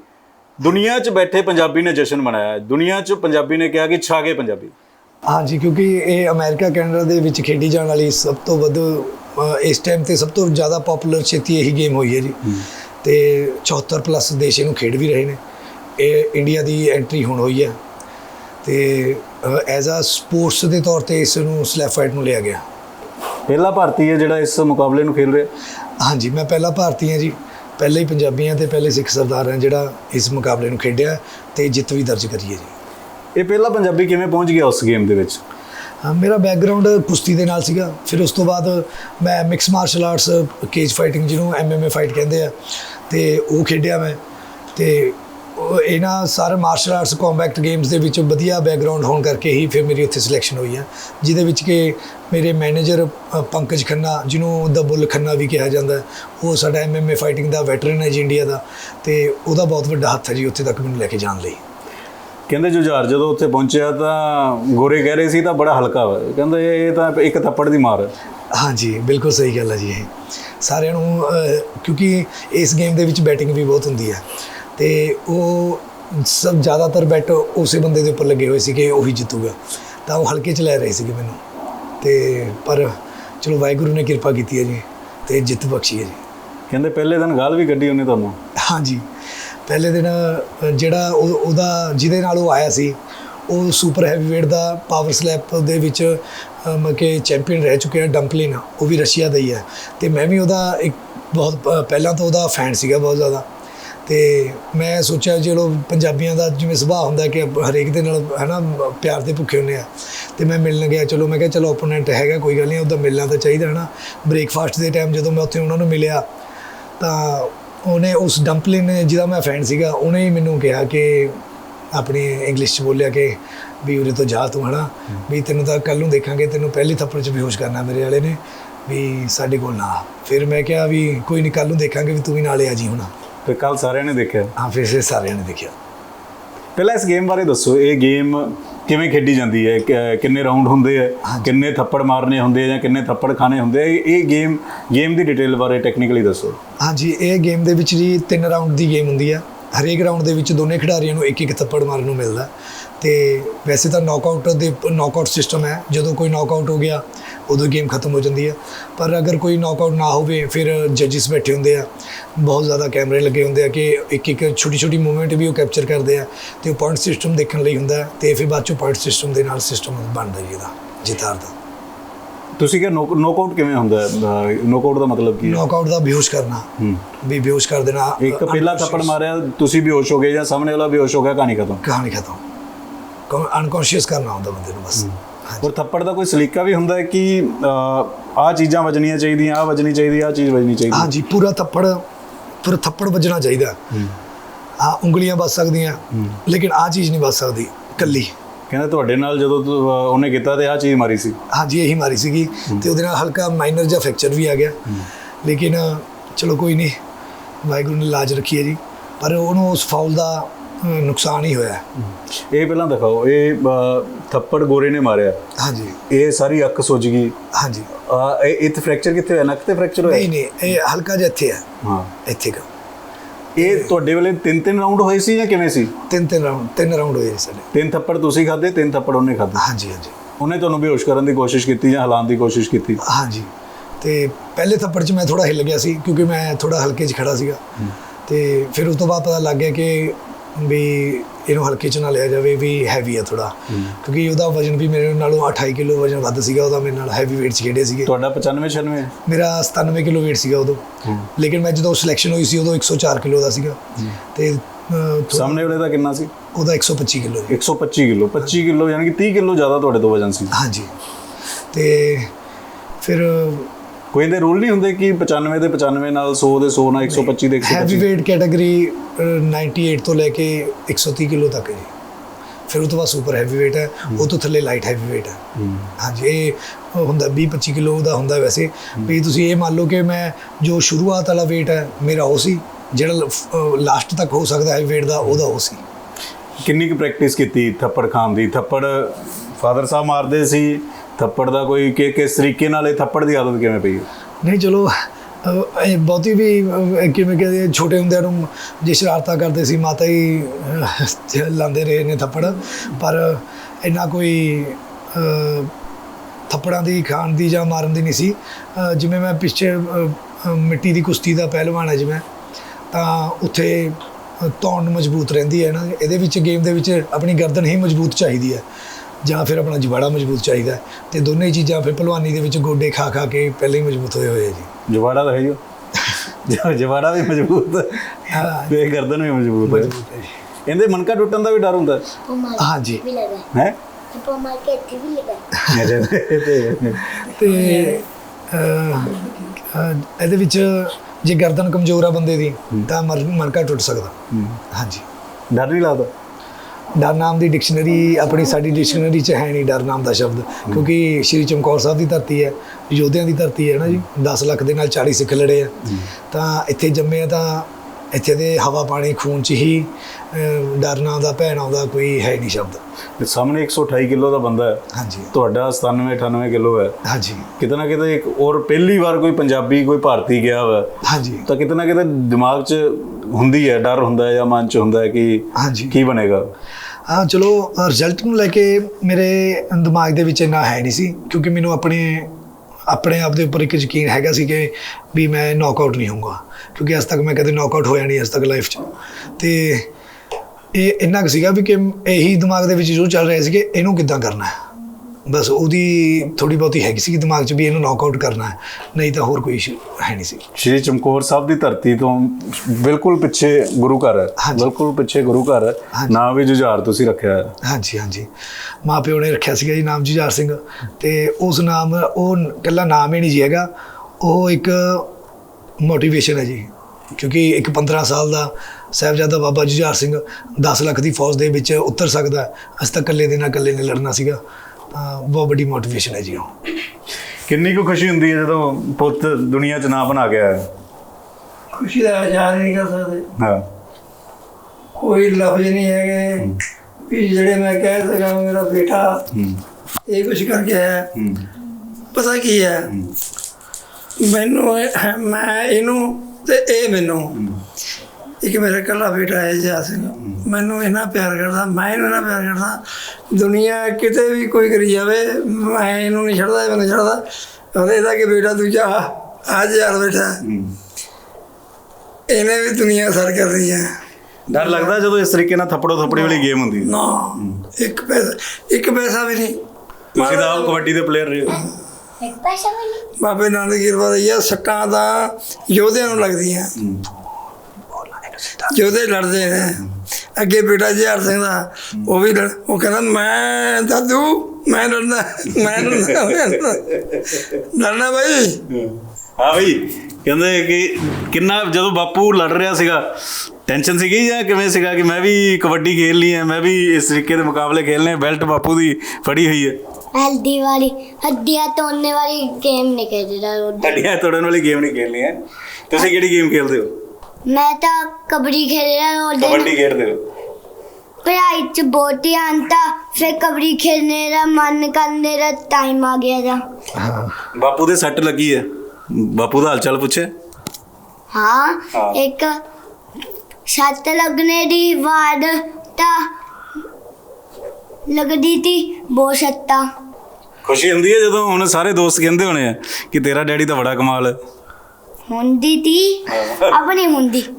ਦੁਨੀਆ 'ਚ ਬੈਠੇ ਪੰਜਾਬੀ ਨੇ ਜਸ਼ਨ ਮਨਾਇਆ ਦੁਨੀਆ 'ਚ ਪੰਜਾਬੀ ਨੇ ਕਿਹਾ ਕਿ ਛਾ ਗਏ ਪੰਜਾਬੀ। ਹਾਂਜੀ ਕਿਉਂਕਿ ਇਹ ਅਮਰੀਕਾ ਕੈਨੇਡਾ ਦੇ ਵਿੱਚ ਖੇਡੀ ਜਾਣ ਵਾਲੀ ਸਭ ਤੋਂ ਵੱਧ ਇਸ ਟਾਈਮ ਤੇ ਸਭ ਤੋਂ ਜ਼ਿਆਦਾ ਪਪੂਲਰ ਛੇਤੀ ਇਹੀ ਗੇਮ ਹੋਈ ਹੈ ਜੀ। ਤੇ 74 ਪਲੱਸ ਦੇਸ਼ ਇਹਨੂੰ ਖੇਡ ਵੀ ਰਹੇ ਨੇ। ਇਹ ਇੰਡੀਆ ਦੀ ਐਂਟਰੀ ਹੁਣ ਹੋਈ ਹੈ। ਤੇ ਐਜ਼ ਅ ਸਪੋਰਟਸ ਦੇ ਤੌਰ ਤੇ ਇਸ ਨੂੰ ਸਲੈਪ ਫਾਈਟ ਨੂੰ ਲਿਆ ਗਿਆ। ਪਹਿਲਾ ਭਾਰਤੀ ਹੈ ਜਿਹੜਾ ਇਸ ਮੁਕਾਬਲੇ ਨੂੰ ਖੇਲ ਰਿਹਾ? ਹਾਂਜੀ ਮੈਂ ਪਹਿਲਾ ਭਾਰਤੀ ਹਾਂ ਜੀ। ਪਹਿਲੇ ਹੀ ਪੰਜਾਬੀ ਹਾਂ ਤੇ ਪਹਿਲੇ ਸਿੱਖ ਸਰਦਾਰ ਹਾਂ ਜਿਹੜਾ ਇਸ ਮੁਕਾਬਲੇ ਨੂੰ ਖੇਡਿਆ ਤੇ ਜਿੱਤ ਵੀ ਦਰਜ ਕਰੀ ਹੈ ਜੀ। ਇਹ ਪਹਿਲਾ ਪੰਜਾਬੀ ਕਿਵੇਂ ਪਹੁੰਚ ਗਿਆ ਉਸ ਗੇਮ ਦੇ ਵਿੱਚ? ਮੇਰਾ ਬੈਕਗ੍ਰਾਉਂਡ ਕੁਸ਼ਤੀ ਦੇ ਨਾਲ ਸੀਗਾ। ਫਿਰ ਉਸ ਤੋਂ ਬਾਅਦ ਮੈਂ mix martial arts cage fighting ਜਿਹਨੂੰ ਐਮਐਮਏ ਫਾਈਟ ਕਹਿੰਦੇ ਆ ਤੇ ਉਹ ਖੇਡਿਆ ਮੈਂ। ਤੇ ਇਹਨਾਂ ਸਾਰੇ ਮਾਰਸ਼ਲ ਆਰਟਸ ਕੰਬੈਕਟ ਗੇਮਸ ਦੇ ਵਿੱਚ ਵਧੀਆ ਬੈਕਗ੍ਰਾਉਂਡ ਹੋਣ ਕਰਕੇ ਹੀ ਫਿਰ ਮੇਰੀ ਉੱਥੇ ਸਿਲੈਕਸ਼ਨ ਹੋਈ ਹੈ ਜਿਹਦੇ ਵਿੱਚ ਕਿ ਮੇਰੇ ਮੈਨੇਜਰ ਪੰਕਜ ਖੰਨਾ ਜਿਹਨੂੰ ਦ ਬੁੱਲ ਖੰਨਾ ਵੀ ਕਿਹਾ ਜਾਂਦਾ ਉਹ ਸਾਡਾ ਐਮਐਮਏ ਫਾਈਟਿੰਗ ਦਾ ਵੈਟਰਨ ਹੈ ਜੀ ਇੰਡੀਆ ਦਾ ਤੇ ਉਹਦਾ ਬਹੁਤ ਵੱਡਾ ਹੱਥ ਹੈ ਜੀ ਉੱਥੇ ਤੱਕ ਮੈਨੂੰ ਲੈ ਕੇ ਜਾਣ ਲਈ। ਕਹਿੰਦੇ ਜੁਝਾਰ ਜਦੋਂ ਉੱਥੇ ਪਹੁੰਚਿਆ ਤਾਂ ਗੋਰੇ ਕਹਿ ਰਹੇ ਸੀ ਤਾਂ ਬੜਾ ਹਲਕਾ ਵਾ। ਕਹਿੰਦੇ ਇਹ ਤਾਂ ਇੱਕ ਥੱਪੜ ਦੀ ਮਾਰ ਹਾਂਜੀ ਬਿਲਕੁਲ ਸਹੀ ਗੱਲ ਹੈ ਜੀ ਇਹ। ਸਾਰਿਆਂ ਨੂੰ ਕਿਉਂਕਿ ਇਸ ਗੇਮ ਦੇ ਵਿੱਚ ਬੈਟਿੰਗ ਵੀ ਬਹੁਤ ਹੁੰਦੀ ਹੈ। ਤੇ ਉਹ ਸਭ ਜ਼ਿਆਦਾਤਰ ਬੈਟ ਉਸੇ ਬੰਦੇ ਦੇ ਉੱਪਰ ਲੱਗੇ ਹੋਏ ਸੀ ਕਿ ਉਹੀ ਜਿੱਤੂਗਾ। ਤਾਂ ਉਹ ਹਲਕੇ ਚ ਲੈ ਰਹੇ ਸੀਗੇ ਮੈਨੂੰ। ਤੇ ਪਰ ਚਲੋ ਵਾਹਿਗੁਰੂ ਨੇ ਕਿਰਪਾ ਕੀਤੀ ਹੈ ਜੀ ਤੇ ਜਿੱਤ ਬਖਸ਼ੀ ਹੈ ਜੀ। ਕਹਿੰਦੇ ਪਹਿਲੇ ਦਿਨ ਗਾਲ ਵੀ ਕੱਢੀ ਉਹਨੇ ਤੁਹਾਨੂੰ? ਹਾਂਜੀ। ਪਹਿਲੇ ਦਿਨ ਜਿਹੜਾ ਉਹ- ਉਹਦਾ ਜਿਹਦੇ ਨਾਲ ਉਹ ਆਇਆ ਸੀ ਉਹ ਸੁਪਰ ਹੈਵੀਵੇਟ ਦਾ ਪਾਵਰ ਸਲੈਪ ਦੇ ਵਿੱਚ ਅ, ਮਤਲਬ ਕਿ ਚੈਂਪੀਅਨ ਰਹਿ ਚੁੱਕਿਆ ਡੰਪਲਿਨ ਉਹ ਵੀ ਰਸ਼ੀਆ ਦਾ ਹੀ ਹੈ। ਤੇ ਮੈਂ ਵੀ ਉਹਦਾ ਇੱਕ ਬਹੁਤ ਪਹਿਲਾਂ ਤੋਂ ਉਹਦਾ ਫੈਨ ਸੀਗਾ ਬਹੁਤ ਜ਼ਿਆਦਾ। ਤੇ ਮੈਂ ਸੋਚਿਆ ਚਲੋ ਪੰਜਾਬੀਆਂ ਦਾ ਜਿਵੇਂ ਸੁਭਾਅ ਹੁੰਦਾ ਕਿ ਹਰੇਕ ਦੇ ਨਾਲ ਹਨਾ, ਪਿਆਰ ਦੇ ਭੁੱਖੇ ਹੁੰਦੇ ਆ। ਤੇ ਮੈਂ ਮਿਲਣ ਗਿਆ, ਚਲੋ ਮੈਂ ਕਿਹਾ ਚਲੋ ਓਪੋਨੈਂਟ ਹੈਗਾ, ਕੋਈ ਗੱਲ ਨਹੀਂ ਉਹਦਾ ਮਿਲਣਾ ਤਾਂ ਚਾਹੀਦਾ ਹਨਾ। ਬ੍ਰੇਕਫਾਸਟ ਦੇ ਟਾਈਮ ਜਦੋਂ ਮੈਂ ਉੱਥੇ ਉਹਨਾਂ ਨੂੰ ਮਿਲਿਆ, ਤਾਂ ਉਹਨੇ ਉਸ ਡੰਪਲਿਨ ਜਿਹਦਾ ਮੈਂ ਫਰੈਂਡ ਸੀਗਾ, ਉਹਨੇ ਹੀ ਮੈਨੂੰ ਕਿਹਾ ਕਿ ਆਪਣੀ ਇੰਗਲਿਸ਼ ਚ ਬੋਲਿਆ ਕਿ ਵੀ ਉਰੇ ਤੋਂ ਜਾ ਤੂੰ ਹਨਾ, ਵੀ ਤੈਨੂੰ ਤਾਂ ਕੱਲ ਨੂੰ ਦੇਖਾਂਗੇ, ਤੈਨੂੰ ਪਹਿਲੀ ਥੱਪੜ ਚ ਬੇਹੋਸ਼ ਕਰਨਾ ਮੇਰੇ ਵਾਲੇ ਨੇ, ਵੀ ਸਾਡੇ ਕੋਲ ਨਾ ਆ। ਫਿਰ ਮੈਂ ਕਿਹਾ ਵੀ ਕੋਈ ਨਹੀਂ ਕੱਲ ਨੂੰ ਦੇਖਾਂਗੇ ਵੀ ਤੂੰ ਵੀ ਨਾਲੇ ਆ ਜੀ ਹੁਣ। ਤੇ ਕੱਲ ਸਾਰਿਆਂ ਨੇ ਦੇਖਿਆ? ਹਾਂ ਫਿਰ ਸੇ ਸਾਰਿਆਂ ਨੇ ਦੇਖਿਆ। ਪਹਿਲਾਂ ਇਸ ਗੇਮ ਬਾਰੇ ਦੱਸੋ ਇਹ ਗੇਮ ਕਿਵੇਂ ਖੇਡੀ ਜਾਂਦੀ ਹੈ? ਕਿੰਨੇ ਰਾਉਂਡ ਹੁੰਦੇ ਆ ਕਿੰਨੇ ਥੱਪੜ ਮਾਰਨੇ ਹੁੰਦੇ ਆ ਜਾਂ ਕਿੰਨੇ ਥੱਪੜ ਖਾਣੇ ਹੁੰਦੇ ਆ ਇਹ- ਗੇਮ ਗੇਮ ਦੀ ਡਿਟੇਲ ਬਾਰੇ ਟੈਕਨੀਕਲੀ ਦੱਸੋ। ਹਾਂਜੀ ਇਹ ਗੇਮ ਦੇ ਵਿੱਚ ਜੀ ਤਿੰਨ ਰਾਊਂਡ ਦੀ ਗੇਮ ਹੁੰਦੀ ਆ ਹਰੇਕ ਰਾਊਂਡ ਦੇ ਵਿੱਚ ਦੋਨੇ ਖਿਡਾਰੀਆਂ ਨੂੰ ਇੱਕ ਇੱਕ ਥੱਪੜ ਮਾਰਨ ਨੂੰ ਮਿਲਦਾ। ਤੇ ਵੈਸੇ ਤਾਂ ਨੌਕਆਊਟ ਦੇ ਨੌਕਆਊਟ ਸਿਸਟਮ ਹੈ। ਜਦੋਂ ਕੋਈ ਨੌਕਆਊਟ ਹੋ ਗਿਆ ਉਦੋਂ ਗੇਮ ਖਤਮ ਹੋ ਜਾਂਦੀ ਹੈ ਪਰ ਅਗਰ ਕੋਈ ਨੌਕਆਊਟ ਨਾ ਹੋਵੇ ਫਿਰ ਜੱਜਿਸ ਬੈਠੇ ਹੁੰਦੇ ਆ। ਬਹੁਤ ਜ਼ਿਆਦਾ ਕੈਮਰੇ ਲੱਗੇ ਹੁੰਦੇ ਆ ਕਿ ਇੱਕ ਇੱਕ ਛੋਟੀ ਛੋਟੀ ਮੂਵਮੈਂਟ ਵੀ ਉਹ ਕੈਪਚਰ ਕਰਦੇ ਆ ਤੇ ਉਹ ਪੁਆਇੰਟ ਸਿਸਟਮ ਦੇਖਣ ਲਈ ਹੁੰਦਾ ਤੇ ਫਿਰ ਬਾਅਦ ਚੋਂ ਪੁਆਇੰਟ ਸਿਸਟਮ ਦੇ ਨਾਲ ਸਿਸਟਮ ਬਣਦਾ ਜੀ ਇਹਦਾ ਜਿਤਾਰ ਦਾ। ਤੁਸੀਂ ਕਿ ਨੋਕਆਊਟ ਕਿਵੇਂ ਹੁੰਦਾ ਹੈ? ਨੋਕਆਊਟ ਦਾ ਮਤਲਬ ਕੀ ਹੈ? ਨੌਕਆਊਟ ਦਾ ਬੇਹੋਸ਼ ਕਰਨਾ। ਹੂੰ। ਵੀ ਬੇਹੋਸ਼ ਕਰ ਦੇਣਾ ਇੱਕ ਪਹਿਲਾ ਥੱਪੜ ਮਾਰਿਆ ਤੁਸੀਂ ਬੇਹੋਸ਼ ਹੋ ਗਏ ਜਾਂ ਸਾਹਮਣੇ ਵਾਲਾ ਬੇਹੋਸ਼ ਹੋ ਗਿਆ ਕਹਾਣੀ ਖਤਮ? ਕਹਾਣੀ ਖਤਮ। ਅਨਕੌਂਸ਼ੀਅਸ ਕਰਨਾ ਹੁੰਦਾ ਬੰਦੇ ਨੂੰ ਬਸ। ਔਰ ਥੱਪੜ ਦਾ ਕੋਈ ਸਲੀਕਾ ਵੀ ਹੁੰਦਾ ਹੈ ਕਿ ਆ ਚੀਜ਼ਾਂ ਵੱਜਣੀਆਂ ਚਾਹੀਦੀਆਂ ਆ ਵੱਜਣੀ ਚਾਹੀਦੀ ਆ ਚੀਜ਼ ਵੱਜਣੀ ਚਾਹੀਦੀ? ਹਾਂਜੀ ਪੂਰਾ ਥੱਪੜ ਪੂਰਾ ਥੱਪੜ ਵੱਜਣਾ ਚਾਹੀਦਾ। ਆ ਉਂਗਲੀਆਂ ਵੱਜ ਸਕਦੀਆਂ ਲੇਕਿਨ ਆ ਚੀਜ਼ ਨਹੀਂ ਵੱਜ ਸਕਦੀ ਕੱਲੀ। ਕਹਿੰਦਾ ਤੁਹਾਡੇ ਨਾਲ ਜਦੋਂ ਉਹਨੇ ਕੀਤਾ ਤੇ ਆ ਚੀਜ਼ ਮਾਰੀ ਸੀ। ਹਾਂਜੀ ਇਹੀ ਮਾਰੀ ਸੀਗੀ ਤੇ ਉਹਦੇ ਨਾਲ ਹਲਕਾ ਮਾਈਨਰ ਜਿਹਾ ਫ੍ਰੈਕਚਰ ਵੀ ਆ ਗਿਆ। ਲੇਕਿਨ ਚਲੋ ਕੋਈ ਨਹੀਂ ਵਾਹਿਗੁਰੂ ਨੇ ਲਾਜ ਰੱਖੀ ਹੈ ਜੀ। ਪਰ ਉਹਨੂੰ ਉਸ ਫਾਉਲ ਦਾ ਨੁਕਸਾਨ ਹੀ ਹੋਇਆ। ਇਹ ਪਹਿਲਾਂ ਦਿਖਾਓ ਇਹ ਥੱਪੜ ਗੋਰੇ ਨੇ ਮਾਰਿਆ। ਹਾਂਜੀ। ਇਹ ਸਾਰੀ ਅੱਖ ਸੁੱਜ ਗਈ। ਹਾਂਜੀ। ਆ ਇਹ ਇਹ ਫ੍ਰੈਕਚਰ ਕਿੱਥੇ ਹੋਇਆ? ਨੱਕ ਤੇ ਫ੍ਰੈਕਚਰ ਹੋਇਆ? ਨਹੀਂ ਨਹੀਂ ਇਹ ਹਲਕਾ ਜਿਹਾ ਇੱਥੇ ਹੈ ਹਾਂ। ਇੱਥੇ ਕਾ ਇਹ ਤੁਹਾਡੇ ਵੇਲੇ ਤਿੰਨ ਤਿੰਨ ਰਾਉਂਡ ਹੋਏ ਸੀ ਜਾਂ ਕਿਵੇਂ ਸੀ? ਤਿੰਨ ਤਿੰਨ ਰਾਉਂਡ ਤਿੰਨ ਰਾਉਂਡ ਹੋਏ ਸਾਡੇ। ਤਿੰਨ ਥੱਪੜ ਤੁਸੀਂ ਖਾਦੇ ਤਿੰਨ ਥੱਪੜ ਉਹਨੇ ਖਾਦੇ ਹਾਂਜੀ ਹਾਂਜੀ। ਉਹਨੇ ਤੁਹਾਨੂੰ ਬੇਹੋਸ਼ ਕਰਨ ਦੀ ਕੋਸ਼ਿਸ਼ ਕੀਤੀ ਜਾਂ ਹਲਾਉਣ ਦੀ ਕੋਸ਼ਿਸ਼ ਕੀਤੀ? ਹਾਂਜੀ। ਤੇ ਪਹਿਲੇ ਥੱਪੜ 'ਚ ਮੈਂ ਥੋੜਾ ਹਿੱਲ ਗਿਆ ਸੀ ਕਿਉਂਕਿ ਮੈਂ ਥੋੜਾ ਹਲਕੇ 'ਚ ਖੜਾ ਸੀਗਾ। ਤੇ ਫਿਰ ਉਸ ਤੋਂ ਬਾਅਦ ਪਤਾ ਲੱਗ ਗਿਆ ਕਿ ਵੀ ਇਹਨੂੰ ਹਲਕੇ 'ਚ ਨਾ ਲਿਆ ਜਾਵੇ ਵੀ ਹੈਵੀ ਹੈ। ਥੋੜਾ ਕਿਉਂਕਿ ਉਹਦਾ ਵਜ਼ਨ ਵੀ ਮੇਰੇ ਨਾਲੋਂ 28 ਕਿਲੋ ਵਜ਼ਨ ਵੱਧ ਸੀਗਾ ਉਹਦਾ ਮੇਰੇ ਨਾਲ ਹੈਵੀ weight 'ਚ ਖੇਡੇ ਸੀਗੇ। ਤੁਹਾਡਾ 95 96 ਮੇਰਾ 97 ਕਿਲੋ weight ਸੀਗਾ ਉਦੋਂ। ਲੇਕਿਨ ਮੈਂ ਜਦੋਂ ਸਿਲੈਕਸ਼ਨ ਹੋਈ ਸੀ ਉਦੋਂ 104 ਕਿਲੋ ਦਾ ਸੀਗਾ। ਤੇ ਸਾਹਮਣੇ ਵਾਲੇ ਦਾ ਕਿੰਨਾ ਸੀ? ਉਹਦਾ 125 ਕਿਲੋ 125 ਕਿਲੋ। 25 ਕਿਲੋ ਯਾਨੀ ਕਿ 30 ਕਿਲੋ ਜ਼ਿਆਦਾ ਤੁਹਾਡੇ ਤੋਂ ਵਜ਼ਨ ਸੀ। ਹਾਂਜੀ। ਤੇ ਫਿਰ ਕੋਈ ਇਹਦੇ ਰੂਲ ਨਹੀਂ ਹੁੰਦੇ ਕਿ 95 ਦੇ 95 ਨਾਲ 100 ਦੇ 100 ਨਾਲ 125 ਦੇ 125 ਹੈਵੀ weight ਕੈਟਾਗਰੀ 98 ਤੋਂ ਲੈ ਕੇ 130 ਕਿਲੋ ਤੱਕ ਹੈ ਫਿਰ ਉਹ ਤੋਂ ਬਾਅਦ ਸੁਪਰ ਹੈਵੀ weight ਹੈ ਉਹ ਤੋਂ ਥੱਲੇ ਲਾਈਟ ਹੈਵੀ weight ਹੈ। ਹਾਂਜੀ ਇਹ ਹੁੰਦਾ 20 25 ਕਿਲੋ ਦਾ ਹੁੰਦਾ ਵੈਸੇ। ਵੀ ਤੁਸੀਂ ਇਹ ਮੰਨ ਲਓ ਕਿ ਮੈਂ ਜੋ ਸ਼ੁਰੂਆਤ ਵਾਲਾ weight ਹੈ ਮੇਰਾ ਉਹ ਸੀ ਜਿਹੜਾ ਲਾਸਟ ਤੱਕ ਹੋ ਸਕਦਾ ਹੈ weight ਦਾ ਉਹਦਾ ਉਹ ਸੀ। ਕਿੰਨੀ ਕੁ ਪ੍ਰੈਕਟਿਸ ਕੀਤੀ? ਥੱਪੜ ਖਾਣ ਦੀ? ਥੱਪੜ ਫਾਦਰ ਸਾਹਿਬ ਮਾਰਦੇ ਸੀ ਥੱਪੜ ਦਾ ਕੋਈ ਕਿ ਕਿਸ ਤਰੀਕੇ ਨਾਲ ਇਹ ਥੱਪੜ ਦੀ ਆਦਤ ਕਿਵੇਂ ਪਈ? ਨਹੀਂ ਚਲੋ ਇਹ ਬਹੁਤੀ ਵੀ ਕਿਵੇਂ ਕਹਿੰਦੇ ਛੋਟੇ ਹੁੰਦਿਆਂ ਨੂੰ ਜੇ ਸ਼ਰਾਰਤਾਂ ਕਰਦੇ ਸੀ ਮਾਤਾ ਹੀ ਅਹ, ਲਾਉਂਦੇ ਰਹੇ ਨੇ ਥੱਪੜ। ਪਰ ਇੰਨਾ ਕੋਈ ਥੱਪੜਾਂ ਦੀ ਖਾਣ ਦੀ ਜਾਂ ਮਾਰਨ ਦੀ ਨਹੀਂ ਸੀ। ਜਿਵੇਂ ਮੈਂ ਪਿੱਛੇ ਮਿੱਟੀ ਦੀ ਕੁਸ਼ਤੀ ਦਾ ਪਹਿਲਵਾਨ ਹੈ ਜਿਵੇਂ ਤਾਂ ਉੱਥੇ ਅਹ, ਧੌਣ ਮਜ਼ਬੂਤ ਰਹਿੰਦੀ ਹੈ ਨਾ। ਇਹਦੇ ਵਿੱਚ ਗੇਮ ਦੇ ਵਿੱਚ ਆਪਣੀ ਗਰਦਨ ਹੀ ਮਜ਼ਬੂਤ ਚਾਹੀਦੀ ਹੈ। ਜਾਂ ਫਿਰ ਆਪਣਾ ਜਵਾੜਾ ਮਜ਼ਬੂਤ ਚਾਹੀਦਾ ਤੇ ਦੋਨੇ ਚੀਜ਼ਾਂ ਫਿਰ ਭਲਵਾਨੀ ਦੇ ਵਿੱਚ ਗੋਡੇ ਖਾ ਖਾ ਕੇ ਪਹਿਲਾਂ ਹੀ ਮਜ਼ਬੂਤ ਹੋਏ ਹੋਏ ਜੀ। ਜਵਾੜਾ ਤਾਂ ਹੈ ਜੀ ਜਵਾੜਾ ਵੀ ਮਜ਼ਬੂਤ ਤੇ ਗਰਦਨ ਵੀ ਮਜ਼ਬੂਤ ਹੈ ਇਹਦੇ ਮਨਕਾ ਟੁੱਟਣ ਦਾ ਵੀ ਡਰ ਹੁੰਦਾ। ਹਾਂਜੀ ਹੈ ਪੋਮਾ ਕੇ ਵੀ ਲਗਾ। ਤੇ ਇਹਦੇ ਵਿੱਚ ਜੇ ਗਰਦਨ ਕਮਜ਼ੋਰ ਆ ਬੰਦੇ ਦੀ ਤਾਂ ਮਨਕਾ ਟੁੱਟ ਸਕਦਾ। ਹਾਂਜੀ ਡਰ ਨਹੀਂ ਲੱਗਦਾ? ਡਰ ਨਾਮ ਦੀ ਡਿਕਸ਼ਨਰੀ ਆਪਣੀ ਸਾਡੀ ਡਿਕਸ਼ਨਰੀ 'ਚ ਹੈ ਨਹੀਂ ਡਰ ਨਾਮ ਦਾ ਸ਼ਬਦ। ਕਿਉਂਕਿ ਸ਼੍ਰੀ ਚਮਕੌਰ ਸਾਹਿਬ ਦੀ ਧਰਤੀ ਹੈ ਯੋਧਿਆਂ ਦੀ ਧਰਤੀ ਹੈ ਨਾ ਜੀ 10 ਲੱਖ ਦੇ ਨਾਲ 40 ਸਿੱਖ ਲੜੇ ਆ। ਤਾਂ ਇੱਥੇ ਜੰਮੇ ਆ ਤਾਂ ਇੱਥੇ ਦੇ ਹਵਾ ਪਾਣੀ ਖੂਨ 'ਚ ਹੀ ਡਰ ਨਾਮ ਦਾ ਭੈਣ ਆਉਂਦਾ ਕੋਈ ਹੈ ਨਹੀਂ ਸ਼ਬਦ। ਤੇ ਸਾਹਮਣੇ 128 ਕਿਲੋ ਦਾ ਬੰਦਾ ਹੈ। ਹਾਂਜੀ। ਤੁਹਾਡਾ 97 98 ਕਿਲੋ ਹੈ। ਹਾਂਜੀ। ਕਿਤੇ ਨਾ ਕਿਤੇ ਇੱਕ ਔਰ ਪਹਿਲੀ ਵਾਰ ਕੋਈ ਪੰਜਾਬੀ ਕੋਈ ਭਾਰਤੀ ਗਿਆ ਵਾ। ਹਾਂਜੀ। ਤਾਂ ਕਿਤੇ ਨਾ ਕਿਤੇ ਦਿਮਾਗ 'ਚ ਹੁੰਦੀ ਹੈ ਡਰ ਹੁੰਦਾ ਹੈ ਜਾਂ ਮਨ 'ਚ ਹੁੰਦਾ ਹੈ ਕਿ ਹਾਂਜੀ। ਕੀ ਬਣੇਗਾ? ਹਾਂ ਚਲੋ ਰਿਜ਼ਲਟ ਨੂੰ ਲੈ ਕੇ ਮੇਰੇ ਦਿਮਾਗ ਦੇ ਵਿੱਚ ਇੰਨਾ ਹੈ ਨਹੀਂ ਸੀ ਕਿਉਂਕਿ ਮੈਨੂੰ ਆਪਣੇ ਆਪਣੇ ਆਪ ਦੇ ਉੱਪਰ ਇੱਕ ਯਕੀਨ ਹੈਗਾ ਸੀ ਕਿ ਵੀ ਮੈਂ ਨੌਕਆਊਟ ਨਹੀਂ ਹੋਊਂਗਾ ਕਿਉਂਕਿ ਅੱਜ ਤੱਕ ਮੈਂ ਕਦੇ ਨੌਕਆਊਟ ਹੋਇਆ ਨਹੀਂ ਅੱਜ ਤੱਕ ਲਾਈਫ 'ਚ। ਤੇ ਇਹ ਇੰਨਾ ਕੁ ਸੀਗਾ ਵੀ ਕਿ ਇਹੀ ਦਿਮਾਗ ਦੇ ਵਿੱਚ ਜੋ ਚੱਲ ਰਿਹਾ ਸੀ ਕਿ ਇਹਨੂੰ ਕਿੱਦਾਂ ਕਰਨਾ ਹੈ। ਬਸ ਉਹਦੀ ਥੋੜੀ ਬਹੁਤੀ ਹੈਗੀ ਸੀ ਦਿਮਾਗ 'ਚ ਵੀ ਇਹਨੂੰ ਨੌਕਆਊਟ ਕਰਨਾ ਹੈ ਨਹੀਂ ਤਾਂ ਹੋਰ ਕੋਈ issue ਹੈ ਨਹੀਂ ਸੀ ਸ਼੍ਰੀ ਚਮਕੌਰ ਸਾਹਿਬ ਦੀ ਧਰਤੀ ਤੋਂ ਬਿਲਕੁਲ ਪਿੱਛੇ ਗੁਰੂ ਘਰ ਹੈ। ਬਿਲਕੁਲ ਪਿੱਛੇ ਗੁਰੂ ਘਰ ਹੈ ਹਾਂਜੀ। ਨਾਂ ਵੀ ਜੁਝਾਰ ਤੁਸੀਂ ਰੱਖਿਆ ਹੈ ਹਾਂਜੀ ਹਾਂਜੀ ਮਾਂ ਪਿਓ ਨੇ ਰੱਖਿਆ ਸੀਗਾ ਜੀ ਨਾਮ ਜੁਝਾਰ ਸਿੰਘ ਤੇ ਉਸ ਨਾਮ ਉਹ ਇਕੱਲਾ ਨਾਮ ਹੀ ਨਹੀਂ ਜੀ ਹੈਗਾ ਉਹ ਇੱਕ ਮੋਟੀਵੇਸ਼ਨ ਹੈ ਜੀ ਕਿਉਂਕਿ ਇੱਕ 15 ਸਾਲ ਦਾ ਸਾਹਿਬਜ਼ਾਦਾ ਬਾਬਾ ਜੁਝਾਰ ਸਿੰਘ 10 ਲੱਖ ਦੀ ਫੌਜ ਦੇ ਵਿੱਚ ਉਤਰ ਸਕਦਾ। ਅਸੀਂ ਤਾਂ ਇਕੱਲੇ ਦੇ ਨਾਲ ਇਕੱਲੇ ਨੇ ਲੜਨਾ ਸੀਗਾ ਬਹੁਤ ਵੱਡੀ ਮੋਟੀਵੇਸ਼ਨ ਹੈ ਜੀ ਉਹ। ਕਿੰਨੀ ਕੁ ਖੁਸ਼ੀ ਹੁੰਦੀ ਹੈ ਜਦੋਂ ਪੁੱਤ ਦੁਨੀਆ 'ਚ ਨਾਂ ਬਣਾ ਗਿਆ ਖੁਸ਼ੀ ਦਾ ਇਜ਼ਾਰ ਨਹੀਂ ਕਰ ਸਕਦੇ। ਹਾਂ। ਕੋਈ ਲਫ਼ਜ਼ ਨਹੀਂ ਹੈਗੇ। ਵੀ ਜਿਹੜੇ ਮੈਂ ਕਹਿ ਸਕਾਂ ਮੇਰਾ ਬੇਟਾ ਇਹ ਕੁਝ ਕਰ ਗਿਆ ਹੈ। ਪਤਾ ਕੀ ਹੈ? ਮੈਨੂੰ ਮੈਂ ਇਹਨੂੰ ਤੇ ਇਹ ਮੈਨੂੰ। ਇੱਕ ਮੇਰਾ ਇਕੱਲਾ ਬੇਟਾ ਹੈ ਜਿਆ ਸਿੰਘ। ਮੈਨੂੰ ਇਹਨਾਂ ਪਿਆਰ ਕਰਦਾ ਮੈਂ ਇਹਨੂੰ ਇਹਨਾਂ ਪਿਆਰ ਕਰਦਾ ਦੁਨੀਆ ਕਿਤੇ ਵੀ ਕੋਈ ਕਰੀ ਜਾਵੇ ਮੈਂ ਇਹਨੂੰ ਨਹੀਂ ਛੱਡਦਾ ਮੈਨੂੰ ਛੱਡਦਾ। ਉਹਦੇ ਇਹਦਾ ਕਿ ਬੇਟਾ ਦੂਜਾ ਅੱਜ ਯਾਰ ਬੇਟਾ ਇਹਨੇ ਵੀ ਦੁਨੀਆ ਸਰ ਕਰ ਰਹੀ ਹੈ। ਡਰ ਲੱਗਦਾ ਜਦੋਂ ਇਸ ਤਰੀਕੇ ਨਾਲ ਥੱਪੜੋ ਥੱਪੜੀ ਵਾਲੀ ਗੇਮ ਹੁੰਦੀ ਹੈ? ਨਾ। ਇੱਕ ਪੈਸਾ ਇੱਕ ਪੈਸਾ ਵੀ ਨਹੀਂ। ਤੁਸੀਂ ਤਾਂ ਆਪ ਕਬੱਡੀ ਦੇ ਪਲੇਅਰ ਰਹੇ ਹੋ। ਬਾਬੇ ਨਾਨਕ ਦੀ ਕਿਰਪਾ ਰਹੀ ਆ ਸੱਟਾਂ ਤਾਂ ਯੋਧਿਆਂ ਨੂੰ ਲੱਗਦੀਆਂ। ਯੋਧੇ ਲੜਦੇ ਨੇ ਅੱਗੇ ਬੇਟਾ ਜਹਰ ਸਿੰਘ ਦਾ ਉਹ ਵੀ ਲੜ ਉਹ ਕਹਿੰਦਾ ਮੈਂ ਦਾਦੂ ਮੈਂ ਲੜਨਾ ਮੈਂ ਲੜਨਾ ਮੈਂ ਲੜਨਾ। ਲੜਨਾ ਬਾਈ ਹਾਂ ਬਈ ਕਹਿੰਦੇ ਕਿ ਕਿੰਨਾ ਜਦੋਂ ਬਾਪੂ ਲੜ ਰਿਹਾ ਸੀਗਾ ਟੈਨਸ਼ਨ ਸੀਗੀ ਜਾਂ ਕਿਵੇਂ ਸੀਗਾ ਕਿ ਮੈਂ ਵੀ ਕਬੱਡੀ ਖੇਲ ਲਈ ਹੈ ਮੈਂ ਵੀ ਇਸ ਤਰੀਕੇ ਦੇ ਮੁਕਾਬਲੇ ਖੇਲਨੇ ਬੈਲਟ ਬਾਪੂ ਦੀ ਫੜੀ ਹੋਈ ਹੈ हल्दी वाली हड्डियां तोड़ने वाली गेम नहीं खेल रहा रोड ਹੱਡੀਆਂ ਤੋੜਨ ਵਾਲੀ ਗੇਮ ਨਹੀਂ ਖੇਲਣੀ ਹੈ ਤੁਸੀਂ ਕਿਹੜੀ ਗੇਮ ਖੇਲਦੇ ਹੋ ਮੈਂ ਤਾਂ ਕਬੱਡੀ ਖੇਡਣਾ ਹੁੰਦਾ ਕਬੱਡੀ ਖੇਡਦੇ ਹੋ? ਪੜਾਈ ਚ ਬਹੁਤ ਧਿਆਨ ਤਾਂ ਫਿਰ ਕਬੱਡੀ ਖੇਡਣੇ ਦਾ ਮਨ ਕਰਨੇ ਦਾ ਟਾਈਮ ਆ ਗਿਆ ਦਾ ਬਾਪੂ ਦੇ ਸੱਟ ਲੱਗੀ ਹੈ। ਬਾਪੂ ਦਾ ਹਾਲਚਾਲ ਪੁੱਛੇ? ਹਾਂ। ਇੱਕ ਸੱਟ ਲੱਗਣੇ ਦੀ ਬਾਅਦ ਤਾਂ ਲੱਗਦੀ ਤੀ ਬਹੁਤ ਸੱਟਾਂ। ਖੁਸ਼ੀ ਹੁੰਦੀ ਹੈ ਜਦੋਂ ਹੁਣ ਸਾਰੇ ਦੋਸਤ ਕਹਿੰਦੇ ਹੋਣੇ ਆ ਕਿ ਤੇਰਾ ਡੈਡੀ ਤਾਂ ਬੜਾ ਕਮਾਲ ਹੈ। हुंदी थी अब नहीं हुंदी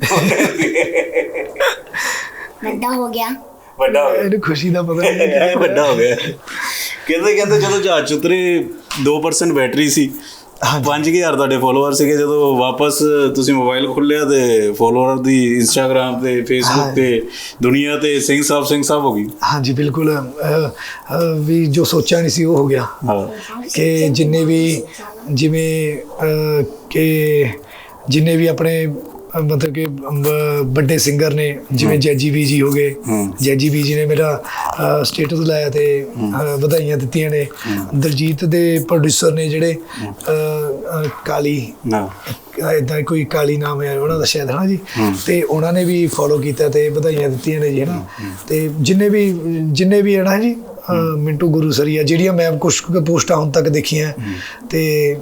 बड़ा हो गया ਵੱਡਾ ਹੋ ਇਹਨੂੰ ਖੁਸ਼ੀ ਦਾ ਪਤਾ ਨਹੀਂ ਗਿਆ ਵੱਡਾ ਹੋ ਗਿਆ ਕਹਿੰਦੇ ਕਹਿੰਦੇ ਜਦੋਂ ਜਹਾਜ਼ 'ਚ ਉਤਰੇ 2% ਬੈਟਰੀ ਸੀ 5000 ਤੁਹਾਡੇ ਫੋਲੋਅਰ ਸੀਗੇ ਜਦੋਂ ਵਾਪਸ ਤੁਸੀਂ ਮੋਬਾਈਲ ਖੋਲ੍ਹਿਆ ਤੇ ਫੋਲੋਅਰ ਦੀ ਇੰਸਟਾਗ੍ਰam ਤੇ ਫੇਸਬੁੱਕ ਤੇ ਦੁਨੀਆ ਤੇ ਸਿੰਘ ਸਾਹਿਬ ਸਿੰਘ ਸਾਹਿਬ ਹੋ ਗਈ ਹਾਂਜੀ ਬਿਲਕੁਲ ਅਹ, ਅਹ, ਵੀ ਜੋ ਸੋਚਿਆ ਨਹੀਂ ਸੀ ਉਹ ਹੋ ਗਿਆ ਹਾਂ ਕਿ ਜਿੰਨੇ ਵੀ ਜਿਵੇਂ ਕਿ ਜਿੰਨੇ ਵੀ ਆਪਣੇ ਮਤਲਬ ਕਿ ਵੱਡੇ ਸਿੰਗਰ ਨੇ ਜਿਵੇਂ ਜੈਜੀ ਵੀ ਜੀ ਹੋ ਗਏ। ਜੈਜੀ ਵੀ ਜੀ ਨੇ ਮੇਰਾ ਸਟੇਟਸ ਲਾਇਆ ਤੇ ਵਧਾਈਆਂ ਦਿੱਤੀਆਂ ਨੇ। ਦਲਜੀਤ ਦੇ ਪ੍ਰੋਡਿਊਸਰ ਨੇ ਜਿਹੜੇ ਕਾਲੀ ਨਾ। ਇਦਾਂ ਕੋਈ ਕਾਲੀ ਨਾਮ ਹੈ ਉਹਨਾਂ ਦਾ ਸ਼ਾਇਦ ਹਨਾ ਜੀ? ਤੇ ਉਹਨਾਂ ਨੇ ਵੀ ਫੋਲੋ ਕੀਤਾ ਤੇ ਵਧਾਈਆਂ ਦਿੱਤੀਆਂ ਨੇ ਜੀ ਹਨਾ? ਤੇ ਜਿੰਨੇ ਵੀ ਜਿੰਨੇ ਵੀ ਹੈ ਨਾ ਜੀ? ਮਿੰਟੂ ਗੁਰੂ ਸਰੀਆ ਜਿਹੜੀਆਂ ਮੈਂ ਕੁਝ ਕੁ ਪੋਸਟਾਂ ਹੁਣ ਤੱਕ ਦੇਖੀਆਂ ਤੇ